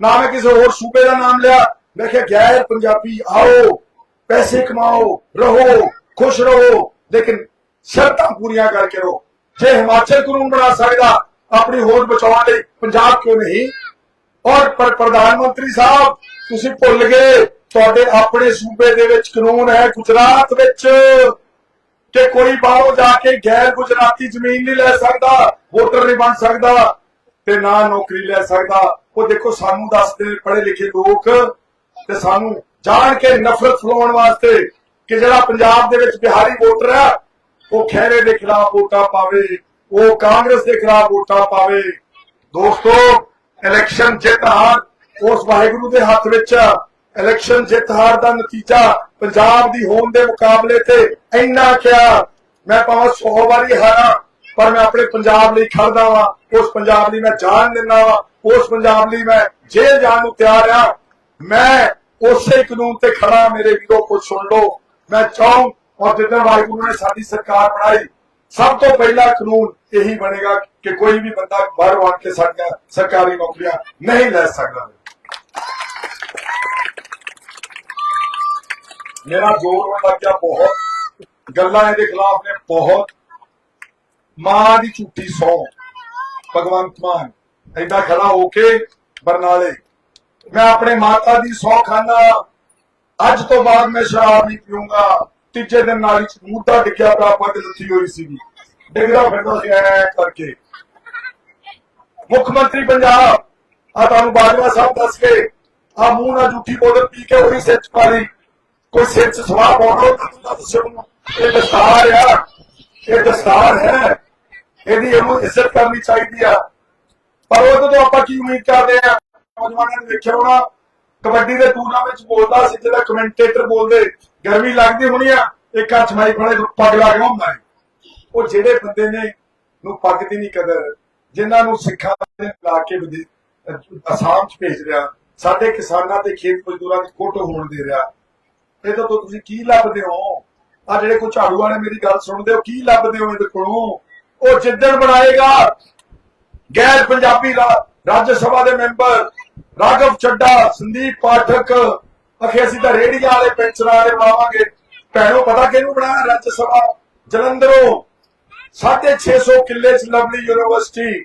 ਨਾ ਮੈਂ ਕਿਸੇ ਹੋਰ ਸੂਬੇ ਦਾ ਨਾਮ ਲਿਆ। ਮੈਂ ਕਿਹਾ ਗੈਰ ਪੰਜਾਬੀ, ਆਓ, ਪੈਸੇ ਕਮਾਓ, ਰਹੋ, ਖੁਸ਼ ਰਹੋ, ਲੇਕਿਨ ਸ਼ਰਤਾਂ ਪੂਰੀਆਂ ਕਰਕੇ ਰਹੋ। ਜੇ ਹਿਮਾਚਲ ਕਾਨੂੰਨ ਬਣਾ ਸਕਦਾ, ਆਪਣੀ ਹੋਂਦ ਬਚਾਉਣ ਲਈ ਪੰਜਾਬ ਕਿਉਂ ਨਹੀਂ? ਔਰ ਪਰ ਪ੍ਰਧਾਨ ਮੰਤਰੀ ਸਾਹਿਬ, ਤੁਸੀਂ ਭੁੱਲ ਗਏ, ਤੁਹਾਡੇ ਆਪਣੇ ਸੂਬੇ ਦੇ ਵਿੱਚ ਕਾਨੂੰਨ ਹੈ ਗੁਜਰਾਤ ਵਿੱਚ। ਕਿ ਕੋਈ ਬਾਹਰੋਂ ਜਾ ਕੇ ਗੈਰ ਗੁਜਰਾਤੀ ਜ਼ਮੀਨ ਨਹੀਂ ਲੈ ਸਕਦਾ, ਵੋਟਰ ਨਹੀਂ ਬਣ ਸਕਦਾ ਤੇ ਨਾ ਨੌਕਰੀ ਲੈ ਸਕਦਾ। ਉਹ ਦੇਖੋ, ਸਾਨੂੰ ਦੱਸਦੇ ਪੜ੍ਹੇ ਲਿਖੇ ਲੋਕ ਤੇ ਸਾਨੂੰ ਜਾਣ ਕੇ ਨਫ਼ਰਤ ਫਲਾਉਣ ਵਾਸਤੇ ਕਿ ਜਿਹੜਾ ਪੰਜਾਬ ਦੇ ਵਿੱਚ ਬਿਹਾਰੀ ਵੋਟਰ ਹੈ, ਉਹ ਖਹਿਰੇ ਦੇ ਖਿਲਾਫ ਵੋਟਾਂ ਪਾਵੇ, ਉਹ ਕਾਂਗਰਸ ਦੇ ਖਿਲਾਫ ਵੋਟਾਂ ਪਾਵੇ। ਦੋਸਤੋ, ਇਲੈਕਸ਼ਨ ਜਿੱਤ ਹਾਰ ਉਸ ਵਾਹਿਗੁਰੂ ਦੇ ਹੱਥ ਵਿੱਚ ਆ। ਇਲੈਕਸ਼ਨ ਜਿੱਤ ਹਾਰ ਦਾ ਨਤੀਜਾ ਪੰਜਾਬ ਦੀ ਹੋਣ ਦੇ ਮੁਕਾਬਲੇ ਤੇ ਇੰਨਾ ਕਿਹਾ ਮੈਂ ਭਾਵੇਂ 100 ਵਾਰੀ ਹਾਰਾਂ, ਪਰ ਮੈਂ ਆਪਣੇ ਪੰਜਾਬ ਲਈ ਖੜਦਾ ਵਾਂ। ਉਸ ਪੰਜਾਬ ਲਈ ਮੈਂ ਜਾਨ ਦਿੰਦਾ ਵਾਂ। ਉਸ ਪੰਜਾਬ ਲਈ ਮੈਂ ਜੇਲ੍ਹ ਜਾਣ ਨੂੰ ਤਿਆਰ ਆ। ਮੈਂ ਉਸੇ ਕਾਨੂੰਨ ਤੇ ਖੜਾ, ਮੇਰੇ ਵੀਰੋ ਕੋ ਸੁਣ ਲਓ। ਮੈਂ ਚਾਹੂੰ ਔਰ ਜਿੱਦਾਂ ਵਾਹਿਗੁਰੂ ਨੇ ਸਾਡੀ ਸਰਕਾਰ ਬਣਾਈ, ਸਭ ਤੋਂ ਪਹਿਲਾ ਕਾਨੂੰਨ ਇਹੀ ਬਣੇਗਾ ਕਿ ਕੋਈ ਵੀ ਬੰਦਾ ਬਾਹਰੋਂ ਆ ਕੇ ਸਾਡੀਆਂ ਸਰਕਾਰੀ ਨੌਕਰੀਆਂ ਨਹੀਂ ਲੈ ਸਕਦਾ। ਮੇਰਾ ਜ਼ੋਰ ਹੋਣ ਲੱਗ ਗਿਆ ਬਹੁਤ। ਗੱਲਾਂ ਇਹਦੇ ਖਿਲਾਫ ਨੇ ਬਹੁਤ। ਮਾਂ ਦੀ ਝੂਠੀ ਸੌ, ਭਗਵੰਤ ਮਾਨ, ਏਦਾਂ ਖੜਾ ਹੋ ਕੇ ਬਰਨਾਲੇ। ਮੈਂ ਆਪਣੇ ਮਾਤਾ ਦੀ ਸੌ ਖਾਨਾ ਅੱਜ ਤੋਂ ਬਾਅਦ ਮੈਂ ਸ਼ਰਾਬ ਨਹੀਂ ਪੀਊਂਗਾ। ਤੀਜੇ ਦਿਨ ਨਾਲੀ ਚ ਮੂਧਾ ਡਿੱਗਿਆ ਪਿਆ ਪੱਗ ਲੱਥੀ ਹੋਈ ਸੀਗੀ। ਡਿੱਗਦਾ ਫਿਰਦਾ ਸੀ ਐ ਕਰਕੇ। ਮੁੱਖ ਮੰਤਰੀ ਪੰਜਾਬ ਆ ਤੁਹਾਨੂੰ ਬਾਜਵਾ ਸਾਹਿਬ ਦੱਸ ਕੇ ਆ ਮੂੰਹ ਨਾਲ ਝੂਠੀ ਬੋਤਲ ਪੀ ਕੇ ਉਹੀ ਸਿਰ ਚ ਪਾ ਲਈ। ਕੋਈ ਸਿਰ ਚ ਸਵਾਹ ਪਾਉਣਾ ਤਾਂ ਦੱਸਿਓ ਇਹ ਦਸਤਾਰ ਆ, ਇਹ ਦਸਤਾਰ ਹੈ। ਇਹਦੀ ਇਹਨੂੰ ਇੱਜ਼ਤ ਕਰਨੀ ਚਾਹੀਦੀ ਆ। ਪਰ ਉਹ ਤੋਂ ਆਪਾਂ ਕੀ ਉਮੀਦ ਕਰਦੇ ਆ? ਨੌਜਵਾਨਾਂ ਨੇ ਦੇਖਿਆ ਹੋਣਾ, ਕਬੱਡੀ ਦੇ ਟੂਰਨਾਮੈਂਟ ਬੋਲਦਾ ਸੀ ਜਿਹੜਾ ਕਮੈਂਟੇਟਰ ਬੋਲਦੇ, ਗਰਮੀ ਲੱਗਦੀ ਹੋਣੀ ਆ, ਇੱਕ ਹੱਥ ਮਾਈ ਫੜੇ ਪੱਗ ਲਾ ਕੇ ਹੁੰਦਾ ਹੈ। ਉਹ ਜਿਹੜੇ ਬੰਦੇ ਨੇ ਨੂੰ ਪੱਗ ਦੀ ਨਹੀਂ ਕਦਰ, ਜਿਨ੍ਹਾਂ ਨੂੰ ਸਿੱਖਾਂ ਨੇ ਲਾ ਕੇ ਅਸਾਮ ਚ ਭੇਜ ਰਿਹਾ, ਸਾਡੇ ਕਿਸਾਨਾਂ ਤੇ ਖੇਤ ਮਜ਼ਦੂਰਾਂ ਦੀ ਫੋਟੋ ਹੋਣ ਦੇ ਰਿਹਾ। ਇਹ ਤਾਂ ਤੁਸੀਂ ਕੀ ਲੱਭਦੇ ਹੋ? ਆ ਜਿਹੜੇ ਕੋਈ ਝਾੜੂ ਵਾਲੇ ਮੇਰੀ ਗੱਲ ਸੁਣਦੇ ਹੋ, ਕੀ ਲੱਭਦੇ ਹੋ ਇਹਦੇ ਕੋਲੋਂ? ਉਹ ਜਿੱਦਣ ਬਣਾਏਗਾ, ਗੈਰ ਪੰਜਾਬੀ ਰਾਜ ਸਭਾ ਦੇ ਮੈਂਬਰ ਰਾਗਵ ਚੱਡਾ, ਸੰਦੀਪ ਪਾਠਕ, ਅਖੇ ਅਸੀਂ ਤਾਂ ਰੇੜੀਆਂ ਵਾਲੇ ਪੈਂਚਰਾਂ ਵਾਲੇ ਪਾਵਾਂਗੇ ਭੈਣੋ, ਪਤਾ ਕਿਹਨੂੰ ਬਣਾਇਆ ਰਾਜ ਸਭਾ? ਜਲੰਧਰੋਂ 650 ਕਿੱਲੇ ਚ ਲਵਲੀ ਯੂਨੀਵਰਸਿਟੀ,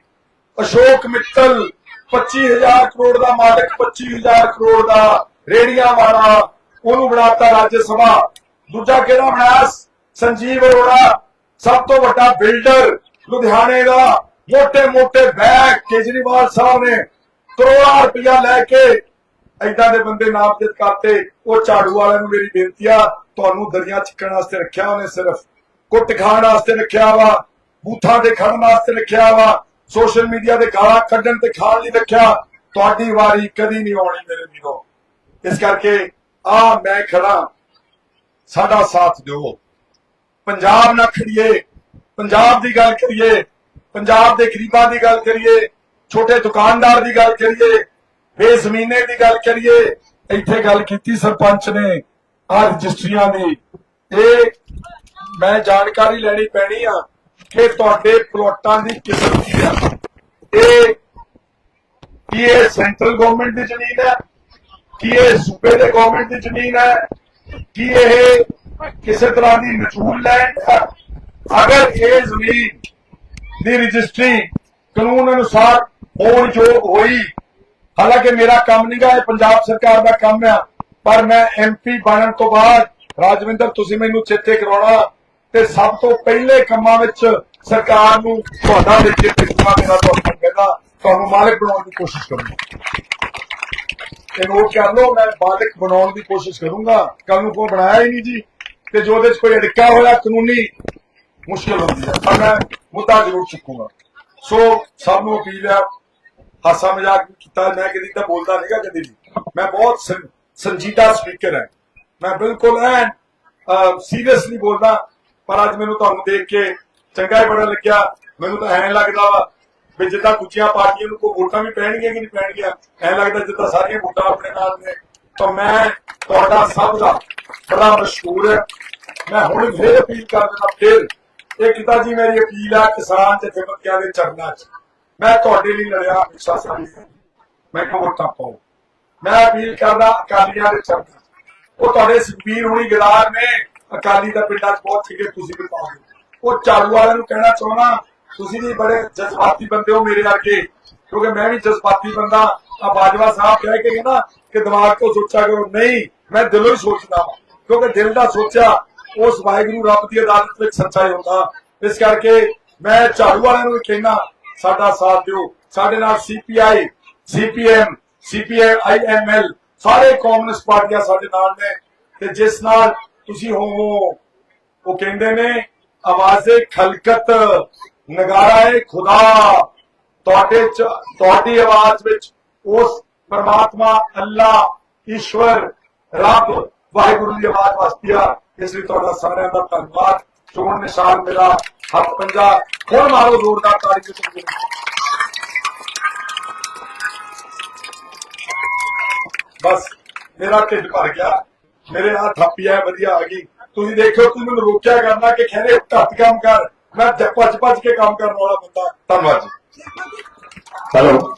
ਅਸ਼ੋਕ ਮਿੱਤਲ 25000 ਕਰੋੜ ਦਾ ਮਾਲਕ 25000 ਕਰੋੜ ਦਾ ਰੇੜੀਆਂ ਵਾਲਾ, ਉਹਨੂੰ ਬਣਾਤਾ ਰਾਜ ਸਭਾ। ਦੂਜਾ ਕਿਹੜਾ ਬਣਾਇਆ? ਸੰਜੀਵ ਅਰੋੜਾ, ਸਭ ਤੋਂ ਵੱਡਾ ਬਿਲਡਰ, ਲੁਧਿਆਣੇ ਦਾ। ਮੋਟੇ ਮੋਟੇ ਬੈਗ ਕੇਜਰੀਵਾਲ ਸਾਹਿਬ ਨੇ ਕਰੋੜਾਂ ਰੁਪਇਆ ਲੈ ਕੇ ਐਦਾਂ ਦੇ ਬੰਦੇ ਨਾਮਜ਼ਦ ਕਰਤੇ, ਉਹ ਝਾੜੂ ਵਾਲਿਆਂ ਨੂੰ ਮੇਰੀ ਬੇਨਤੀ ਆ, ਤੁਹਾਨੂੰ ਦਰਿਆ ਚਿੱਕਣ ਵਾਸਤੇ ਰੱਖਿਆ ਉਹਨੇ ਸਿਰਫ। ਕੁੱਟ ਖਾਣ ਵਾਸਤੇ ਰੱਖਿਆ ਵਾ, ਬੂਥਾਂ ਦੇ ਖੜਨ ਵਾਸਤੇ ਰੱਖਿਆ ਵਾ, ਸੋਸ਼ਲ ਮੀਡੀਆ ਦੇ ਗਾਲਾਂ ਕੱਢਣ ਤੇ ਖਾਣ ਲਈ ਰੱਖਿਆ, ਤੁਹਾਡੀ ਵਾਰੀ ਕਦੀ ਨਹੀਂ ਆਉਣੀ ਮੇਰੇ ਵੀਰੋ। ਇਸ ਕਰਕੇ ਆ ਮੈਂ ਖੜਾ ਸਾਡਾ ਸਾਥ ਦਿਓ। ਪੰਜਾਬ ਨਾ ਖੜੀਏ ਪੰਜਾਬ ਦੀ ਗੱਲ ਕਰੀਏ, ਪੰਜਾਬ ਦੇ ਗਰੀਬਾਂ ਦੀ ਗੱਲ ਕਰੀਏ ਛੋਟੇ ਦੁਕਾਨਦਾਰ ਦੀ ਗੱਲ ਕਰੀਏ, ਬੇਜ਼ਮੀਨੇ ਦੀ ਗੱਲ ਕਰੀਏ, ਇੱਥੇ ਗੱਲ ਕੀਤੀ ਸਰਪੰਚ ਨੇ ਆ ਰਜਿਸਟਰੀਆਂ ਦੀ। ਇਹ ਮੈਂ ਜਾਣਕਾਰੀ ਲੈਣੀ ਪੈਣੀ ਆ ਕਿ ਤੁਹਾਡੇ ਪਲੋਟਾਂ ਦੀ ਕਿਸਮ ਕੀ ਆ। ਇਹ ਕੀ ਇਹ ਸੈਂਟਰਲ ਗਵਰਨਮੈਂਟ ਦੀ ਜ਼ਮੀਨ ਹੈ? ਕੀ ਇਹ ਸੂਬੇ ਦੇ ਗਵਰਨਮੈਂਟ ਦੀ ਜ਼ਮੀਨ ਹੈ? ਕੀ ਇਹ ਕਿਸੇ ਤਰ੍ਹਾਂ ਦੀ ਨਚੂਲ ਲੈਂਡ ਹੈ? ਅਗਰ ਇਹ ਜ਼ਮੀਨ ਦੀ ਰਜਿਸਟਰੀ ਕਾਨੂੰਨ ਅਨੁਸਾਰ ਹੋਣ ਯੋਗ ਹੋਈ, ਹਾਲਾਂਕਿ ਮੇਰਾ ਕੰਮ ਨਹੀਂਗਾ ਇਹ ਪੰਜਾਬ ਸਰਕਾਰ ਦਾ ਕੰਮ ਆ, ਪਰ ਮੈਂ ਐਮਪੀ ਬਣਨ ਤੋਂ ਬਾਅਦ, ਰਾਜਵਿੰਦਰ, ਤੁਸੀਂ ਮੈਨੂੰ ਚੇਤੇ ਕਰਾਉਣਾ, ਤੇ ਸਭ ਤੋਂ ਪਹਿਲੇ ਕੰਮਾਂ ਵਿੱਚ ਸਰਕਾਰ ਨੂੰ ਤੁਹਾਡਾ ਦੇ ਕੇ ਦੇਖਣਾ ਮੇਰਾ ਤੁਹਾਨੂੰ ਕਹਿੰਦਾ ਤੁਹਾਨੂੰ ਮਾਲਕ ਬਣਾਉਣ ਦੀ ਕੋਸ਼ਿਸ਼ ਕਰੂੰਗਾ। ਇਹ ਨੋਟ ਕਰ ਲਓ, ਮੈਂ ਮਾਲਕ ਬਣਾਉਣ ਦੀ ਕੋਸ਼ਿਸ਼ ਕਰੂੰਗਾ। ਕੱਲ ਨੂੰ ਕੋਈ ਬਣਾਇਆ ਹੀ ਨਹੀਂ ਜੀ, ਤੇ ਜੋ ਉਹਦੇ ਕੋਈ ਅੜਿੱਕਾ ਹੋਇਆ, ਕਾਨੂੰਨੀ ਮੁਸ਼ਕਲ ਹੁੰਦੀ ਹੈ ਪਰ ਮੈਂ ਮੁੱਦਾ ਜ਼ਰੂਰ ਚੁੱਕੂਗਾ। ਸੋ ਸਭ ਨੂੰ ਅਪੀਲ ਹੈ, ਹਾਸਾ ਮਜ਼ਾਕ ਵੀ ਕੀਤਾ, ਮੈਂ ਕਦੀ ਤਾਂ ਬੋਲਦਾ ਨਹੀਂਗਾ ਕਦੀ ਵੀ। ਮੈਂ ਬਹੁਤ ਸੰਜੀਦਾ ਸਪੀਕਰ ਹਾਂ। ਮੈਂ ਬਿਲਕੁਲ ਐ ਸੀਰੀਅਸਲੀ ਬੋਲਦਾ, ਪਰ ਅੱਜ ਮੈਨੂੰ ਤੁਹਾਨੂੰ ਦੇਖ ਕੇ ਚੰਗਾ ਹੀ ਬੜਾ ਲੱਗਿਆ। ਮੈਨੂੰ ਤਾਂ ਐਂ ਲੱਗਦਾ ਵਾ ਵੀ ਜਿੱਦਾਂ ਦੂਜੀਆਂ ਪਾਰਟੀਆਂ ਨੂੰ ਕੋਈ ਵੋਟਾਂ ਵੀ ਪੈਣਗੀਆਂ ਕਿ ਨਹੀਂ ਪੈਣਗੀਆਂ, ਐਂ ਲੱਗਦਾ ਜਿੱਦਾਂ ਸਾਰੀਆਂ ਵੋਟਾਂ ਆਪਣੇ ਨਾਲ ਨੇ। ਤਾਂ ਮੈਂ ਤੁਹਾਡਾ ਸਭ ਦਾ ਬੜਾ ਮਸ਼ਹੂਰ ਹੈ। ਮੈਂ ਹੁਣ ਫੇਰ ਅਪੀਲ ਕਰ ਦਿੰਦਾ ਫਿਰ ਇਹ ਕਿਤਾ ਜੀ ਮੇਰੀ ਅਪੀਲ ਆ ਕਿਸਾਨ ਜਥੇਬੰਦੀਆਂ ਦੇ ਚਰਨਾਂ 'ਚ। ਮੈਂ ਤੁਹਾਡੇ ਲਈ ਲੜਿਆ ਹਮੇਸ਼ਾ ਸਾਡੀ ਮੈਂ ਵੋਟਾਂ ਪਾਓ। ਮੈਂ ਅਪੀਲ ਕਰਦਾ ਅਕਾਲੀਆਂ ਦੇ ਚਰਨਾਂ ਉਹ ਤੁਹਾਡੇ ਸੁਖਬੀਰ ਹੁਣੀ ਗਦਾਰ ਨੇ, ਅਕਾਲੀ ਦਾ ਪਿੰਡਾਂ 'ਚ ਬਹੁਤ ਠੀਕੇ ਤੁਸੀਂ ਵੀ ਪਾਓਗੇ ਉਹ ਝਾੜੂ ਵਾਲਿਆਂ ਨੂੰ ਕਹਿਣਾ ਚਾਹਣਾ ਤੁਸੀਂ ਵੀ ਬੜੇ ਜਜ਼ਬਾਤੀ ਬੰਦੇ ਹੋ ਮੇਰੇ ਵਰਗੇ। ਕਿਉਂਕਿ ਮੈਂ ਵੀ ਜਜ਼ਬਾਤੀ ਬੰਦਾ। ਆ ਬਾਜਵਾ ਸਾਹਿਬ ਕਹਿ ਕੇ ਨਾ ਕਿ ਦਿਮਾਗ ਤੋਂ ਸੋਚਿਆ ਕਰੋ, ਨਹੀਂ, ਮੈਂ ਦਿਲੋਂ ਹੀ ਸੋਚਦਾ ਹਾਂ ਕਿਉਂਕਿ ਦਿਲ ਦਾ ਸੋਚਿਆ ਉਸ ਵਾਹਿਗੁਰੂ ਰੱਬ ਦੀ ਅਦਾਲਤ ਵਿੱਚ ਸੱਚਾ ਹੀ ਹੁੰਦਾ। ਇਸ ਕਰਕੇ ਮੈਂ ਝਾੜੂ ਵਾਲਿਆਂ ਨੂੰ ਕਹਿਣਾ ਸਾਡਾ ਸਾਥ ਦਿਓ। ਸਾਡੇ ਨਾਲ ਸੀਪੀਆਈ ਸੀਪੀਐਮ ਸੀਪੀਆਈ ਆਈਐਮਐਲ ਸਾਰੇ ਕਮਿਊਨਿਸਟ ਪਾਰਟੀਆਂ ਸਾਡੇ ਨਾਲ ਨੇ। ਤੇ ਜਿਸ ਨਾਲ ਤੁਸੀਂ ਹੋਵੋ ਉਹ ਕਹਿੰਦੇ ਨੇ, ਆਵਾਜ਼ੇ ਖਲਕਤ, ਨਗਾਰਾ ਏ ਖੁਦਾ। ਤੁਹਾਡੇ ਚ, ਤੁਹਾਡੀ ਆਵਾਜ਼ ਵਿੱਚ ਉਸ ਪਰਮਾਤਮਾ, ਅੱਲਾ, ਈਸ਼ਵਰ, ਰੱਬ ਵਾਹਿਗੁਰੂ ਦੀ ਆਵਾਜ਼ ਵਸਦੀ ਆ ਇਸ ਲਈ ਤੁਹਾਡਾ ਸਾਰਿਆਂ ਦਾ ਧੰਨਵਾਦ ਚੋਣ ਨਿਸ਼ਾਨ ਮੇਰਾ ਹੱਥ ਪੰਜਾ ਹੁਣ ਮਾਰੋ ਜ਼ੋਰਦਾਰ ਤਾੜੀ ਤੁਸੀਂ ਬਸ ਮੇਰਾ ਢਿੱਡ ਭਰ ਗਿਆ ਮੇਰੇ ਨਾਲ ਥੱਪੀ ਆ ਵਧੀਆ ਆ ਗਈ ਤੁਸੀਂ ਦੇਖਿਓ ਤੁਸੀਂ ਮੈਨੂੰ ਰੋਕਿਆ ਕਰਨਾ ਕਿ ਖੈਰੇ ਘੱਟ ਕੰਮ ਕਰ ਮੈਂ ਭੱਜ ਭੱਜ ਕੇ ਕੰਮ ਕਰਨ ਵਾਲਾ ਬੰਦਾ ਧੰਨਵਾਦ ਜੀ ਹੈਲੋ